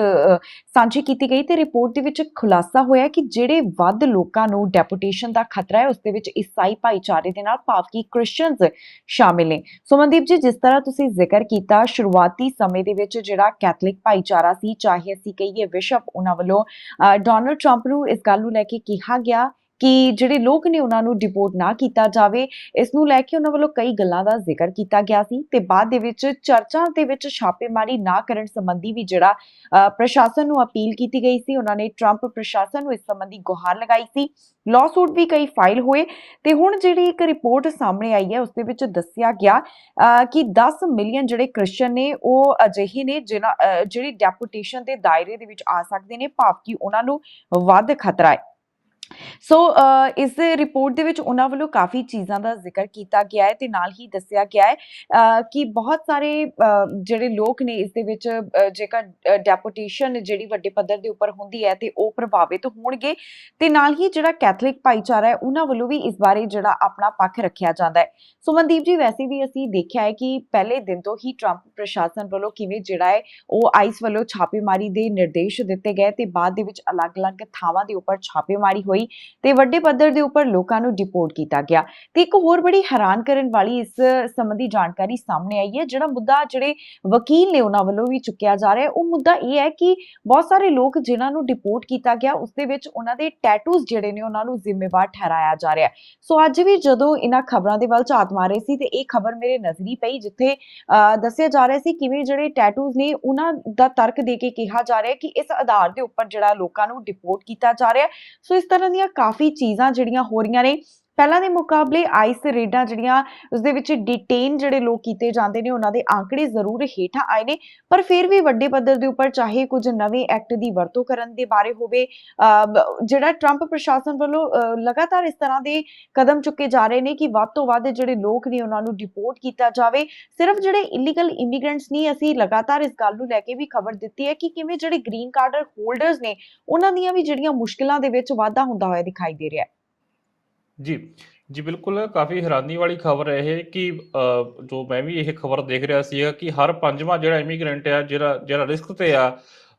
ਸਾਂਝੀ ਕੀਤੀ ਗਈ ਤੇ ਰਿਪੋਰਟ ਦੇ ਵਿੱਚ ਖੁਲਾਸਾ ਹੋਇਆ ਕਿ ਜਿਹੜੇ ਵੱਧ ਲੋਕਾਂ ਨੂੰ ਡੈਪੂਟੇਸ਼ਨ ਦਾ ਖਤਰਾ ਹੈ, ਉਸ ਦੇ ਵਿੱਚ ਈਸਾਈ ਭਾਈਚਾਰੇ ਦੇ ਨਾਲ ਭਾਵ ਕਿ ਕ੍ਰਿਸਚੀਅਨਸ ਸ਼ਾਮਿਲ ਨੇ। ਸੁਮਨਦੀਪ ਜੀ, ਜਿਸ ਤਰ੍ਹਾਂ ਤੁਸੀਂ ਜ਼ਿਕਰ ਕੀਤਾ, ਸ਼ੁਰੂਆਤੀ ਸਮੇਂ ਦੇ ਵਿੱਚ ਜਿਹੜਾ ਕੈਥੋਲਿਕ ਭਾਈਚਾਰਾ ਸੀ, ਚਾਹੇ ਅਸੀਂ ਕਹੀਏ ਵਿਸ਼ਵ, ਉਹਨਾਂ ਵੱਲੋਂ ਡੋਨਲਡ ਟਰੰਪ ਨੂੰ ਇਸ ਗੱਲ ਨੂੰ ਲੈ ਕੇ ਕਿਹਾ ਗਿਆ ਕਿ ਜਿਹੜੇ ਲੋਕ ਨੇ ਉਹਨਾਂ ਨੂੰ ਡਿਪੋਰਟ ਨਾ ਕੀਤਾ ਜਾਵੇ ਇਸ ਨੂੰ ਲੈ ਕੇ ਉਹਨਾਂ ਵੱਲੋਂ ਕਈ ਗੱਲਾਂ ਦਾ ਜ਼ਿਕਰ ਕੀਤਾ ਗਿਆ ਸੀ ਤੇ ਬਾਅਦ ਦੇ ਵਿੱਚ ਚਰਚਾ ਦੇ ਵਿੱਚ ਛਾਪੇਮਾਰੀ ਨਾ ਕਰਨ ਸੰਬੰਧੀ ਵੀ ਜਿਹੜਾ ਪ੍ਰਸ਼ਾਸਨ ਨੂੰ ਅਪੀਲ ਕੀਤੀ ਗਈ ਸੀ ਉਹਨਾਂ ਨੇ ਟਰੰਪ ਪ੍ਰਸ਼ਾਸਨ ਨੂੰ ਇਸ ਸੰਬੰਧੀ ਗੁਹਾਰ ਲਗਾਈ ਸੀ। ਲਾਅਸੂਟ ਵੀ ਕਈ ਫਾਈਲ ਹੋਏ ਤੇ ਹੁਣ ਜਿਹੜੀ ਇੱਕ ਰਿਪੋਰਟ ਸਾਹਮਣੇ ਆਈ ਹੈ ਉਸ ਦੇ ਵਿੱਚ ਦੱਸਿਆ ਗਿਆ ਅ, ਕਿ 10 ਮਿਲੀਅਨ ਜਿਹੜੇ ਕ੍ਰਿਸਚੀਅਨ ਨੇ ਉਹ ਅਜਿਹੇ ਨੇ ਜਿਨ੍ਹਾਂ ਜਿਹੜੀ ਡੈਪੂਟੇਸ਼ਨ ਦੇ ਦਾਇਰੇ ਦੇ ਵਿੱਚ ਆ ਸਕਦੇ ਨੇ ਭਾਵ ਕਿ ਉਹਨਾਂ ਨੂੰ ਵੱਧ ਖਤਰਾ ਹੈ। ਸੋ ਅ, ਇਸ ਰਿਪੋਰਟ ਦੇ ਵਿੱਚ ਉਹਨਾਂ ਵੱਲੋਂ ਕਾਫੀ ਚੀਜ਼ਾਂ ਦਾ ਜ਼ਿਕਰ ਕੀਤਾ ਗਿਆ ਹੈ ਤੇ ਨਾਲ ਹੀ ਦੱਸਿਆ ਗਿਆ ਹੈ ਅ, ਕਿ ਬਹੁਤ ਸਾਰੇ ਜਿਹੜੇ ਲੋਕ ਨੇ ਇਸ ਦੇ ਵਿੱਚ ਜੇਕਰ ਡੈਪੂਟੇਸ਼ਨ ਜਿਹੜੀ ਵੱਡੇ ਪੱਧਰ ਦੇ ਉੱਪਰ ਹੁੰਦੀ ਹੈ ਤੇ ਉਹ ਪ੍ਰਭਾਵਿਤ ਹੋਣਗੇ ਤੇ ਨਾਲ ਹੀ ਜਿਹੜਾ ਕੈਥੋਲਿਕ ਭਾਈਚਾਰਾ ਹੈ ਉਹਨਾਂ ਵੱਲੋਂ ਵੀ ਇਸ ਬਾਰੇ ਜਿਹੜਾ ਆਪਣਾ ਪੱਖ ਰੱਖਿਆ ਜਾਂਦਾ ਹੈ। ਸੋ ਮਨਦੀਪ ਜੀ ਵੈਸੇ ਵੀ ਅਸੀਂ ਦੇਖਿਆ ਹੈ ਕਿ ਪਹਿਲੇ ਦਿਨ ਤੋਂ ਹੀ ਟਰੰਪ ਪ੍ਰਸ਼ਾਸਨ ਵੱਲੋਂ ਕਿਵੇਂ ਜਿਹੜਾ ਹੈ ਉਹ ਆਈਸ ਵੱਲੋਂ ਛਾਪੇਮਾਰੀ ਦੇ ਨਿਰਦੇਸ਼ ਦਿੱਤੇ ਗਏ ਤੇ ਬਾਅਦ ਦੇ ਵਿੱਚ ਅਲੱਗ-ਅਲੱਗ ਥਾਵਾਂ ਦੇ ਉੱਪਰ ਛਾਪੇਮਾਰੀ ਹੋਈ ਤੇ ਵੱਡੇ ਪੱਧਰ ਦੇ ਉੱਪਰ ਲੋਕਾਂ ਨੂੰ ਡਿਪੋਰਟ ਕੀਤਾ ਗਿਆ। ਤੇ ਇੱਕ ਹੋਰ ਬੜੀ ਹੈਰਾਨ ਕਰਨ ਵਾਲੀ ਇਸ ਸੰਬੰਧੀ ਜਾਣਕਾਰੀ ਸਾਹਮਣੇ ਆਈ ਹੈ ਜਿਹੜਾ ਮੁੱਦਾ ਜਿਹੜੇ ਵਕੀਲ ਨੇ ਉਹਨਾਂ ਵੱਲੋਂ ਵੀ ਚੁੱਕਿਆ ਜਾ ਰਿਹਾ ਉਹ ਮੁੱਦਾ ਇਹ ਹੈ ਕਿ ਬਹੁਤ ਸਾਰੇ ਲੋਕ ਜਿਨ੍ਹਾਂ ਨੂੰ ਡਿਪੋਰਟ ਕੀਤਾ ਗਿਆ ਉਸ ਦੇ ਵਿੱਚ ਉਹਨਾਂ ਦੇ ਟੈਟੂਜ਼ ਜਿਹੜੇ ਨੇ ਉਹਨਾਂ ਨੂੰ ਜ਼ਿੰਮੇਵਾਰ ਠਹਿਰਾਇਆ ਜਾ ਰਿਹਾ ਸੋ ਅੱਜ ਵੀ ਜਦੋਂ ਇਹਨਾਂ ਖਬਰਾਂ ਦੇ ਵੱਲ ਝਾਤ ਮਾਰ ਰਹੇ ਸੀ ਤੇ ਇਹ ਖਬਰ ਮੇਰੇ ਨਜ਼ਰੀ ਪਈ ਜਿੱਥੇ ਅਹ, ਦੱਸਿਆ ਜਾ ਰਿਹਾ ਸੀ ਕਿਵੇਂ ਜਿਹੜੇ ਟੈਟੂਜ਼ ਨੇ ਉਹਨਾਂ ਦਾ ਤਰਕ ਦੇ ਕੇ ਕਿਹਾ ਜਾ ਰਿਹਾ ਕਿ ਇਸ ਆਧਾਰ ਦੇ ਉੱਪਰ ਜਿਹੜਾ ਲੋਕਾਂ ਨੂੰ ਡਿਪੋਰਟ ਕੀਤਾ ਜਾ ਰਿਹਾ ਸੋ ਇਸ ਤਰ੍ਹਾਂ ਦੀਆਂ ਕਾਫੀ ਚੀਜ਼ਾਂ ਜਿਹੜੀਆਂ ਹੋ ਰਹੀਆਂ ਨੇ ਪਹਿਲਾਂ ਦੇ ਮੁਕਾਬਲੇ ਆਈਸ ਰੇਡਾਂ ਜਿਹੜੀਆਂ ਉਸ ਦੇ ਵਿੱਚ ਡਿਟੇਨ ਜਿਹੜੇ ਲੋਕ ਕੀਤੇ ਜਾਂਦੇ ਨੇ, ਉਹਨਾਂ ਦੇ ਆંકੜੇ ਜ਼ਰੂਰ ਹੇਠਾਂ ਆਏ ਨੇ। ਪਰ ਫਿਰ ਵੀ ਵੱਡੇ ਪੱਧਰ ਦੇ ਉੱਪਰ ਚਾਹੇ ਕੁਝ ਨਵੇਂ ਐਕਟ ਦੀ ਵਰਤੋਂ ਕਰਨ ਦੇ ਬਾਰੇ ਹੋਵੇ ਜਿਹੜਾ ਟਰੰਪ ਪ੍ਰਸ਼ਾਸਨ ਵੱਲੋਂ ਲਗਾਤਾਰ ਇਸ ਤਰ੍ਹਾਂ ਦੇ ਕਦਮ ਚੁੱਕੇ ਜਾ ਰਹੇ ਨੇ ਕਿ ਵੱਧ ਤੋਂ ਵੱਧ ਜਿਹੜੇ ਲੋਕ ਨੇ ਉਹਨਾਂ ਨੂੰ ਡਿਪੋਰਟ ਕੀਤਾ ਜਾਵੇ। ਸਿਰਫ ਜਿਹੜੇ ਇਲੀਗਲ ਇਮੀਗ੍ਰੈਂਟਸ ਨਹੀਂ, ਅਸੀਂ ਲਗਾਤਾਰ ਇਸ ਗੱਲ ਨੂੰ ਲੈ ਕੇ ਵੀ ਖਬਰ ਦਿੱਤੀ ਹੈ ਕਿ ਕਿਵੇਂ ਜਿਹੜੇ ਗ੍ਰੀਨ ਕਾਰਡ ਹੋਲਡਰਸ ਨੇ, ਉਹਨਾਂ ਦੀਆਂ ਵੀ ਜਿਹੜੀਆਂ ਮੁਸ਼ਕਲਾਂ ਦੇ ਵਿੱਚ ਵਾਧਾ ਹੁੰਦਾ ਹੋਇਆ ਦਿਖਾਈ ਦੇ ਰਿਹਾ ਹੈ। ਜੀ ਜੀ ਬਿਲਕੁਲ ਕਾਫੀ ਹੈਰਾਨੀ ਵਾਲੀ ਖਬਰ ਹੈ ਇਹ ਕਿ ਜੋ ਮੈਂ ਵੀ ਇਹ ਖਬਰ ਦੇਖ ਰਿਹਾ ਸੀਗਾ ਕਿ ਹਰ ਪੰਜਵਾਂ ਜਿਹੜਾ ਇਮੀਗ੍ਰੈਂਟ ਆ, ਜਿਹੜਾ ਜਿਹੜਾ ਰਿਸਕ ਤੇ ਆ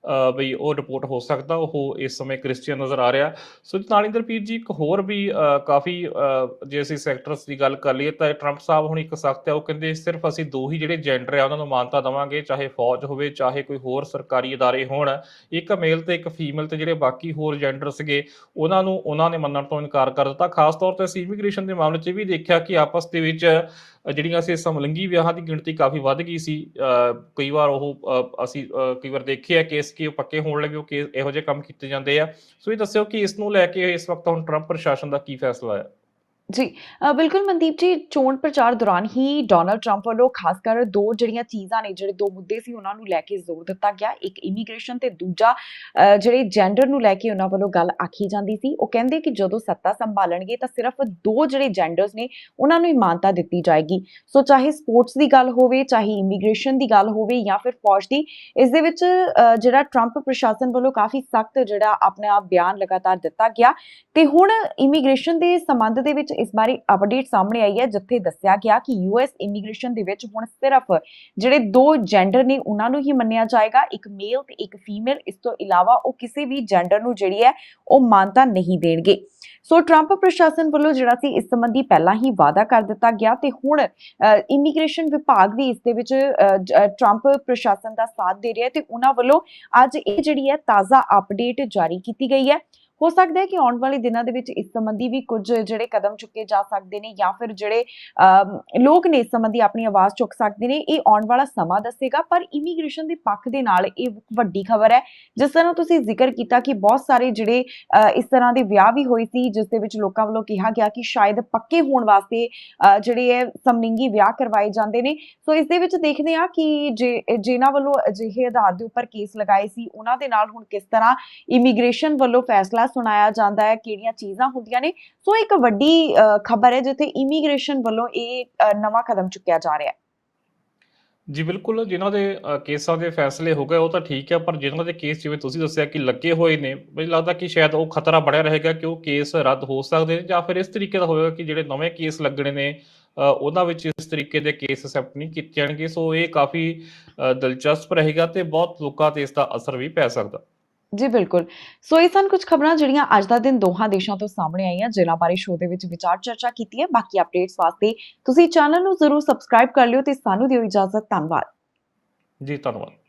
ਅ, ਬਈ ਉਹ ਰਿਪੋਰਟ ਹੋ ਸਕਦਾ ਉਹ ਇਸ ਸਮੇਂ ਕ੍ਰਿਸਚੀਅਨ ਨਜ਼ਰ ਆ ਰਿਹਾ ਸੋ ਨਾਲ ਇੰਦਰਪੀਰ ਜੀ ਇੱਕ ਹੋਰ ਵੀ ਅ, ਕਾਫੀ ਅ, ਜੇ ਅਸੀਂ ਸੈਕਟਰਸ ਦੀ ਗੱਲ ਕਰ ਲਈਏ ਤਾਂ ਟਰੰਪ ਸਾਹਿਬ ਹੁਣ ਇੱਕ ਸਖਤ ਹੈ ਉਹ ਕਹਿੰਦੇ ਸਿਰਫ ਅਸੀਂ ਦੋ ਹੀ ਜਿਹੜੇ ਜੈਂਡਰ ਆ ਉਹਨਾਂ ਨੂੰ ਮਾਨਤਾ ਦੇਵਾਂਗੇ ਚਾਹੇ ਫੌਜ ਹੋਵੇ ਚਾਹੇ ਕੋਈ ਹੋਰ ਸਰਕਾਰੀ ادارے ਹੋਣ ਇੱਕ ਮੇਲ ਤੇ ਇੱਕ ਫੀਮੇਲ ਤੇ ਜਿਹੜੇ ਬਾਕੀ ਹੋਰ ਜੈਂਡਰ ਸੀਗੇ ਉਹਨਾਂ ਨੂੰ ਉਹਨਾਂ ਨੇ ਮੰਨਣ ਤੋਂ ਇਨਕਾਰ ਕਰ ਦਿੱਤਾ ਖਾਸ ਤੌਰ ਤੇ ਅਸੀਂ ਇਮੀਗ੍ਰੇਸ਼ਨ ਦੇ ਮਾਮਲੇ 'ਚ ਇਹ ਵੀ ਦੇਖਿਆ ਕਿ ਆਪਸ ਦੇ ਵਿੱਚ ਅ, ਜਿਹੜੀਆਂ ਅਸੀਂ ਸਮਲਿੰਗੀ ਵਿਆਹਾਂ ਦੀ ਗਿਣਤੀ ਕਾਫੀ ਵੱਧ ਗਈ ਸੀ ਕਈ ਵਾਰ ਉਹ ਅਸੀਂ ਕਈ ਵਾਰ ਦੇਖਿਆ ਕੇਸ ਕਿ ਉਹ ਪੱਕੇ ਹੋਣ ਲੱਗੇ, ਉਹ ਕੇਸ ਇਹੋ ਜਿਹੇ ਕੰਮ ਕੀਤੇ ਜਾਂਦੇ ਆ। ਸੋ ਇਹ ਦੱਸਿਓ ਕਿ ਇਸ ਨੂੰ ਲੈ ਕੇ ਇਸ ਵਕਤ ਹੁਣ ਟਰੰਪ ਪ੍ਰਸ਼ਾਸਨ ਦਾ ਕੀ ਫੈਸਲਾ ਹੈ ਜੀ ਬਿਲਕੁਲ ਮਨਦੀਪ ਜੀ, ਚੋਣ ਪ੍ਰਚਾਰ ਦੌਰਾਨ ਹੀ ਡੋਨਲਡ ਟਰੰਪ ਵੱਲੋਂ ਖਾਸ ਕਰ ਦੋ ਜਿਹੜੀਆਂ ਚੀਜ਼ਾਂ ਨੇ, ਜਿਹੜੇ ਦੋ ਮੁੱਦੇ ਸੀ ਉਹਨਾਂ ਨੂੰ ਲੈ ਕੇ ਜ਼ੋਰ ਦਿੱਤਾ ਗਿਆ। ਇੱਕ ਇਮੀਗ੍ਰੇਸ਼ਨ ਤੇ ਦੂਜਾ ਜਿਹੜੇ ਜੈਂਡਰ ਨੂੰ ਲੈ ਕੇ ਉਹਨਾਂ ਵੱਲੋਂ ਗੱਲ ਆਖੀ ਜਾਂਦੀ ਸੀ। ਉਹ ਕਹਿੰਦੇ ਕਿ ਜਦੋਂ ਸੱਤਾ ਸੰਭਾਲਣਗੇ ਤਾਂ ਸਿਰਫ ਦੋ ਜਿਹੜੇ ਜੈਂਡਰਸ ਨੇ, ਉਹਨਾਂ ਨੂੰ ਹੀ ਮਾਨਤਾ ਦਿੱਤੀ ਜਾਏਗੀ। ਸੋ ਚਾਹੇ ਸਪੋਰਟਸ ਦੀ ਗੱਲ ਹੋਵੇ, ਚਾਹੇ ਇਮੀਗ੍ਰੇਸ਼ਨ ਦੀ ਗੱਲ ਹੋਵੇ ਜਾਂ ਫਿਰ ਫੌਜ ਦੀ, ਇਸ ਦੇ ਵਿੱਚ ਜਿਹੜਾ ਟਰੰਪ ਪ੍ਰਸ਼ਾਸਨ ਵੱਲੋਂ ਕਾਫੀ ਸਖਤ ਜਿਹੜਾ ਆਪਣਾ ਬਿਆਨ ਲਗਾਤਾਰ ਦਿੱਤਾ ਗਿਆ। ਤੇ ਹੁਣ ਇਮੀਗ੍ਰੇਸ਼ਨ ਦੇ ਸੰਬੰਧ ਦੇ ਵਿੱਚ ਇਸ ਬਾਰੇ ਅਪਡੇਟ ਸਾਹਮਣੇ ਆਈ ਹੈ, ਜਿੱਥੇ ਦੱਸਿਆ ਗਿਆ ਕਿ ਯੂਐਸ ਇਮੀਗ੍ਰੇਸ਼ਨ ਦੇ ਵਿੱਚ ਹੁਣ ਸਿਰਫ ਜਿਹੜੇ ਦੋ ਜੈਂਡਰ ਨੇ, ਉਹਨਾਂ ਨੂੰ ਹੀ ਮੰਨਿਆ ਜਾਏਗਾ, ਇੱਕ ਮੇਲ ਤੇ ਇੱਕ ਫੀਮੇਲ ਇਸ ਤੋਂ ਇਲਾਵਾ ਉਹ ਕਿਸੇ ਵੀ ਜੈਂਡਰ ਨੂੰ ਜਿਹੜੀ ਹੈ, ਉਹ ਮਾਨਤਾ ਨਹੀਂ ਦੇਣਗੇ। ਸੋ ਟਰੰਪ ਪ੍ਰਸ਼ਾਸਨ ਵੱਲੋਂ ਜਿਹੜਾ ਸੀ, ਇਸ ਸੰਬੰਧੀ ਪਹਿਲਾਂ ਹੀ ਵਾਅਦਾ ਕਰ ਦਿੱਤਾ ਗਿਆ ਤੇ ਹੁਣ ਇਮੀਗ੍ਰੇਸ਼ਨ ਵਿਭਾਗ ਵੀ ਇਸ ਦੇ ਵਿੱਚ ਟਰੰਪ ਪ੍ਰਸ਼ਾਸਨ ਦਾ ਸਾਥ ਦੇ ਰਿਹਾ ਤੇ ਉਹਨਾਂ ਵੱਲੋਂ ਅੱਜ ਇਹ ਜਿਹੜੀ ਹੈ, ਤਾਜ਼ਾ ਅਪਡੇਟ ਜਾਰੀ ਕੀਤੀ ਗਈ ਹੈ। ਹੋ ਸਕਦਾ ਹੈ ਕਿ ਆਉਣ ਵਾਲੇ ਦਿਨਾਂ ਦੇ ਵਿੱਚ ਇਸ ਸੰਬੰਧੀ ਵੀ ਕੁਝ ਜਿਹੜੇ ਕਦਮ ਚੁੱਕੇ ਜਾ ਸਕਦੇ ਨੇ ਜਾਂ ਫਿਰ ਜਿਹੜੇ ਲੋਕ ਨੇ ਇਸ ਸੰਬੰਧੀ ਆਪਣੀ ਆਵਾਜ਼ ਚੁੱਕ ਸਕਦੇ ਨੇ ਇਹ ਆਉਣ ਵਾਲਾ ਸਮਾਂ ਦੱਸੇਗਾ। ਪਰ ਇਮੀਗ੍ਰੇਸ਼ਨ ਦੇ ਪੱਖ ਦੇ ਨਾਲ ਇਹ ਵੱਡੀ ਖਬਰ ਹੈ ਜਿਸ ਤਰ੍ਹਾਂ ਤੁਸੀਂ ਜ਼ਿਕਰ ਕੀਤਾ ਕਿ ਬਹੁਤ ਸਾਰੇ ਜਿਹੜੇ ਇਸ ਤਰ੍ਹਾਂ ਦੇ ਵਿਆਹ ਵੀ ਹੋਏ ਸੀ ਜਿਸ ਦੇ ਵਿੱਚ ਲੋਕਾਂ ਵੱਲੋਂ ਕਿਹਾ ਗਿਆ ਕਿ ਸ਼ਾਇਦ ਪੱਕੇ ਹੋਣ ਵਾਸਤੇ ਅ, ਜਿਹੜੇ ਇਹ ਸਮਲਿੰਗੀ ਵਿਆਹ ਕਰਵਾਏ ਜਾਂਦੇ ਨੇ। ਸੋ ਇਸ ਦੇ ਵਿੱਚ ਦੇਖਦੇ ਆ ਕਿ ਜੇ ਜਿਨ੍ਹਾਂ ਵੱਲੋਂ ਅਜਿਹੇ ਆਧਾਰ ਦੇ ਉੱਪਰ ਕੇਸ ਲਗਾਏ ਸੀ ਉਹਨਾਂ ਦੇ ਨਾਲ ਹੁਣ ਕਿਸ ਤਰ੍ਹਾਂ ਇਮੀਗ੍ਰੇਸ਼ਨ ਵੱਲੋਂ ਫੈਸਲਾ ਸੁਣਾਇਆ ਜਾਂਦਾ ਹੈ, ਕਿਹੜੀਆਂ ਚੀਜ਼ਾਂ ਹੁੰਦੀਆਂ ਨੇ। ਸੋ ਇੱਕ ਵੱਡੀ ਖਬਰ ਹੈ ਜਿੱਥੇ ਇਮੀਗ੍ਰੇਸ਼ਨ ਵੱਲੋਂ ਇਹ ਨਵਾਂ ਕਦਮ ਚੁੱਕਿਆ ਜਾ ਰਿਹਾ ਹੈ। ਜੀ, ਬਿਲਕੁਲ ਜਿਨ੍ਹਾਂ ਦੇ ਕੇਸਾਂ ਦੇ ਫੈਸਲੇ ਹੋ ਗਏ, ਉਹ ਤਾਂ ਠੀਕ ਹੈ, ਪਰ ਜਿਨ੍ਹਾਂ ਦੇ ਕੇਸ ਜਿਵੇਂ ਤੁਸੀਂ ਦੱਸਿਆ ਕਿ ਲੱਗੇ ਹੋਏ ਨੇ, ਮੈਨੂੰ ਲੱਗਦਾ ਕਿ ਸ਼ਾਇਦ ਉਹ ਖਤਰਾ ਬਣਿਆ ਰਹੇਗਾ ਕਿ ਉਹ ਕੇਸ ਰੱਦ ਹੋ ਸਕਦੇ ਨੇ ਜਾਂ ਫਿਰ ਇਸ ਤਰੀਕੇ ਦਾ ਹੋਵੇਗਾ ਕਿ ਜਿਹੜੇ ਨਵੇਂ ਕੇਸ ਲੱਗਣੇ ਨੇ ਉਹਨਾਂ ਵਿੱਚ ਇਸ ਤਰੀਕੇ ਦੇ ਕੇਸ ਅਸੈਪਟ ਨਹੀਂ ਕੀਤੇ ਜਾਣਗੇ। ਸੋ ਇਹ ਕਾਫੀ ਦਿਲਚਸਪ ਰਹੇਗਾ ਤੇ ਬਹੁਤ ਲੋਕਾਂ ਤੇ ਇਸ ਦਾ ਅਸਰ ਵੀ ਪੈ ਸਕਦਾ। ਜੀ ਬਿਲਕੁਲ। ਸੋ ਇਹ ਸਨ ਕੁਝ ਖਬਰਾਂ ਜਿਹੜੀਆਂ ਅੱਜ ਦਾ ਦਿਨ ਦੋਹਾਂ ਦੇਸ਼ਾਂ ਤੋਂ ਸਾਹਮਣੇ ਆਈਆਂ ਜਿਨ੍ਹਾਂ ਬਾਰੇ ਸ਼ੋਅ ਦੇ ਵਿੱਚ ਵਿਚਾਰ ਚਰਚਾ ਕੀਤੀ ਹੈ। ਬਾਕੀ ਅਪਡੇਟਸ ਵਾਸਤੇ ਤੁਸੀਂ ਚੈਨਲ ਨੂੰ ਜ਼ਰੂਰ ਸਬਸਕ੍ਰਾਈਬ ਕਰ ਲਿਓ ਤੇ ਸਾਨੂੰ ਦਿਓ ਇਜਾਜ਼ਤ। ਧੰਨਵਾਦ। ਜੀ, ਧੰਨਵਾਦ।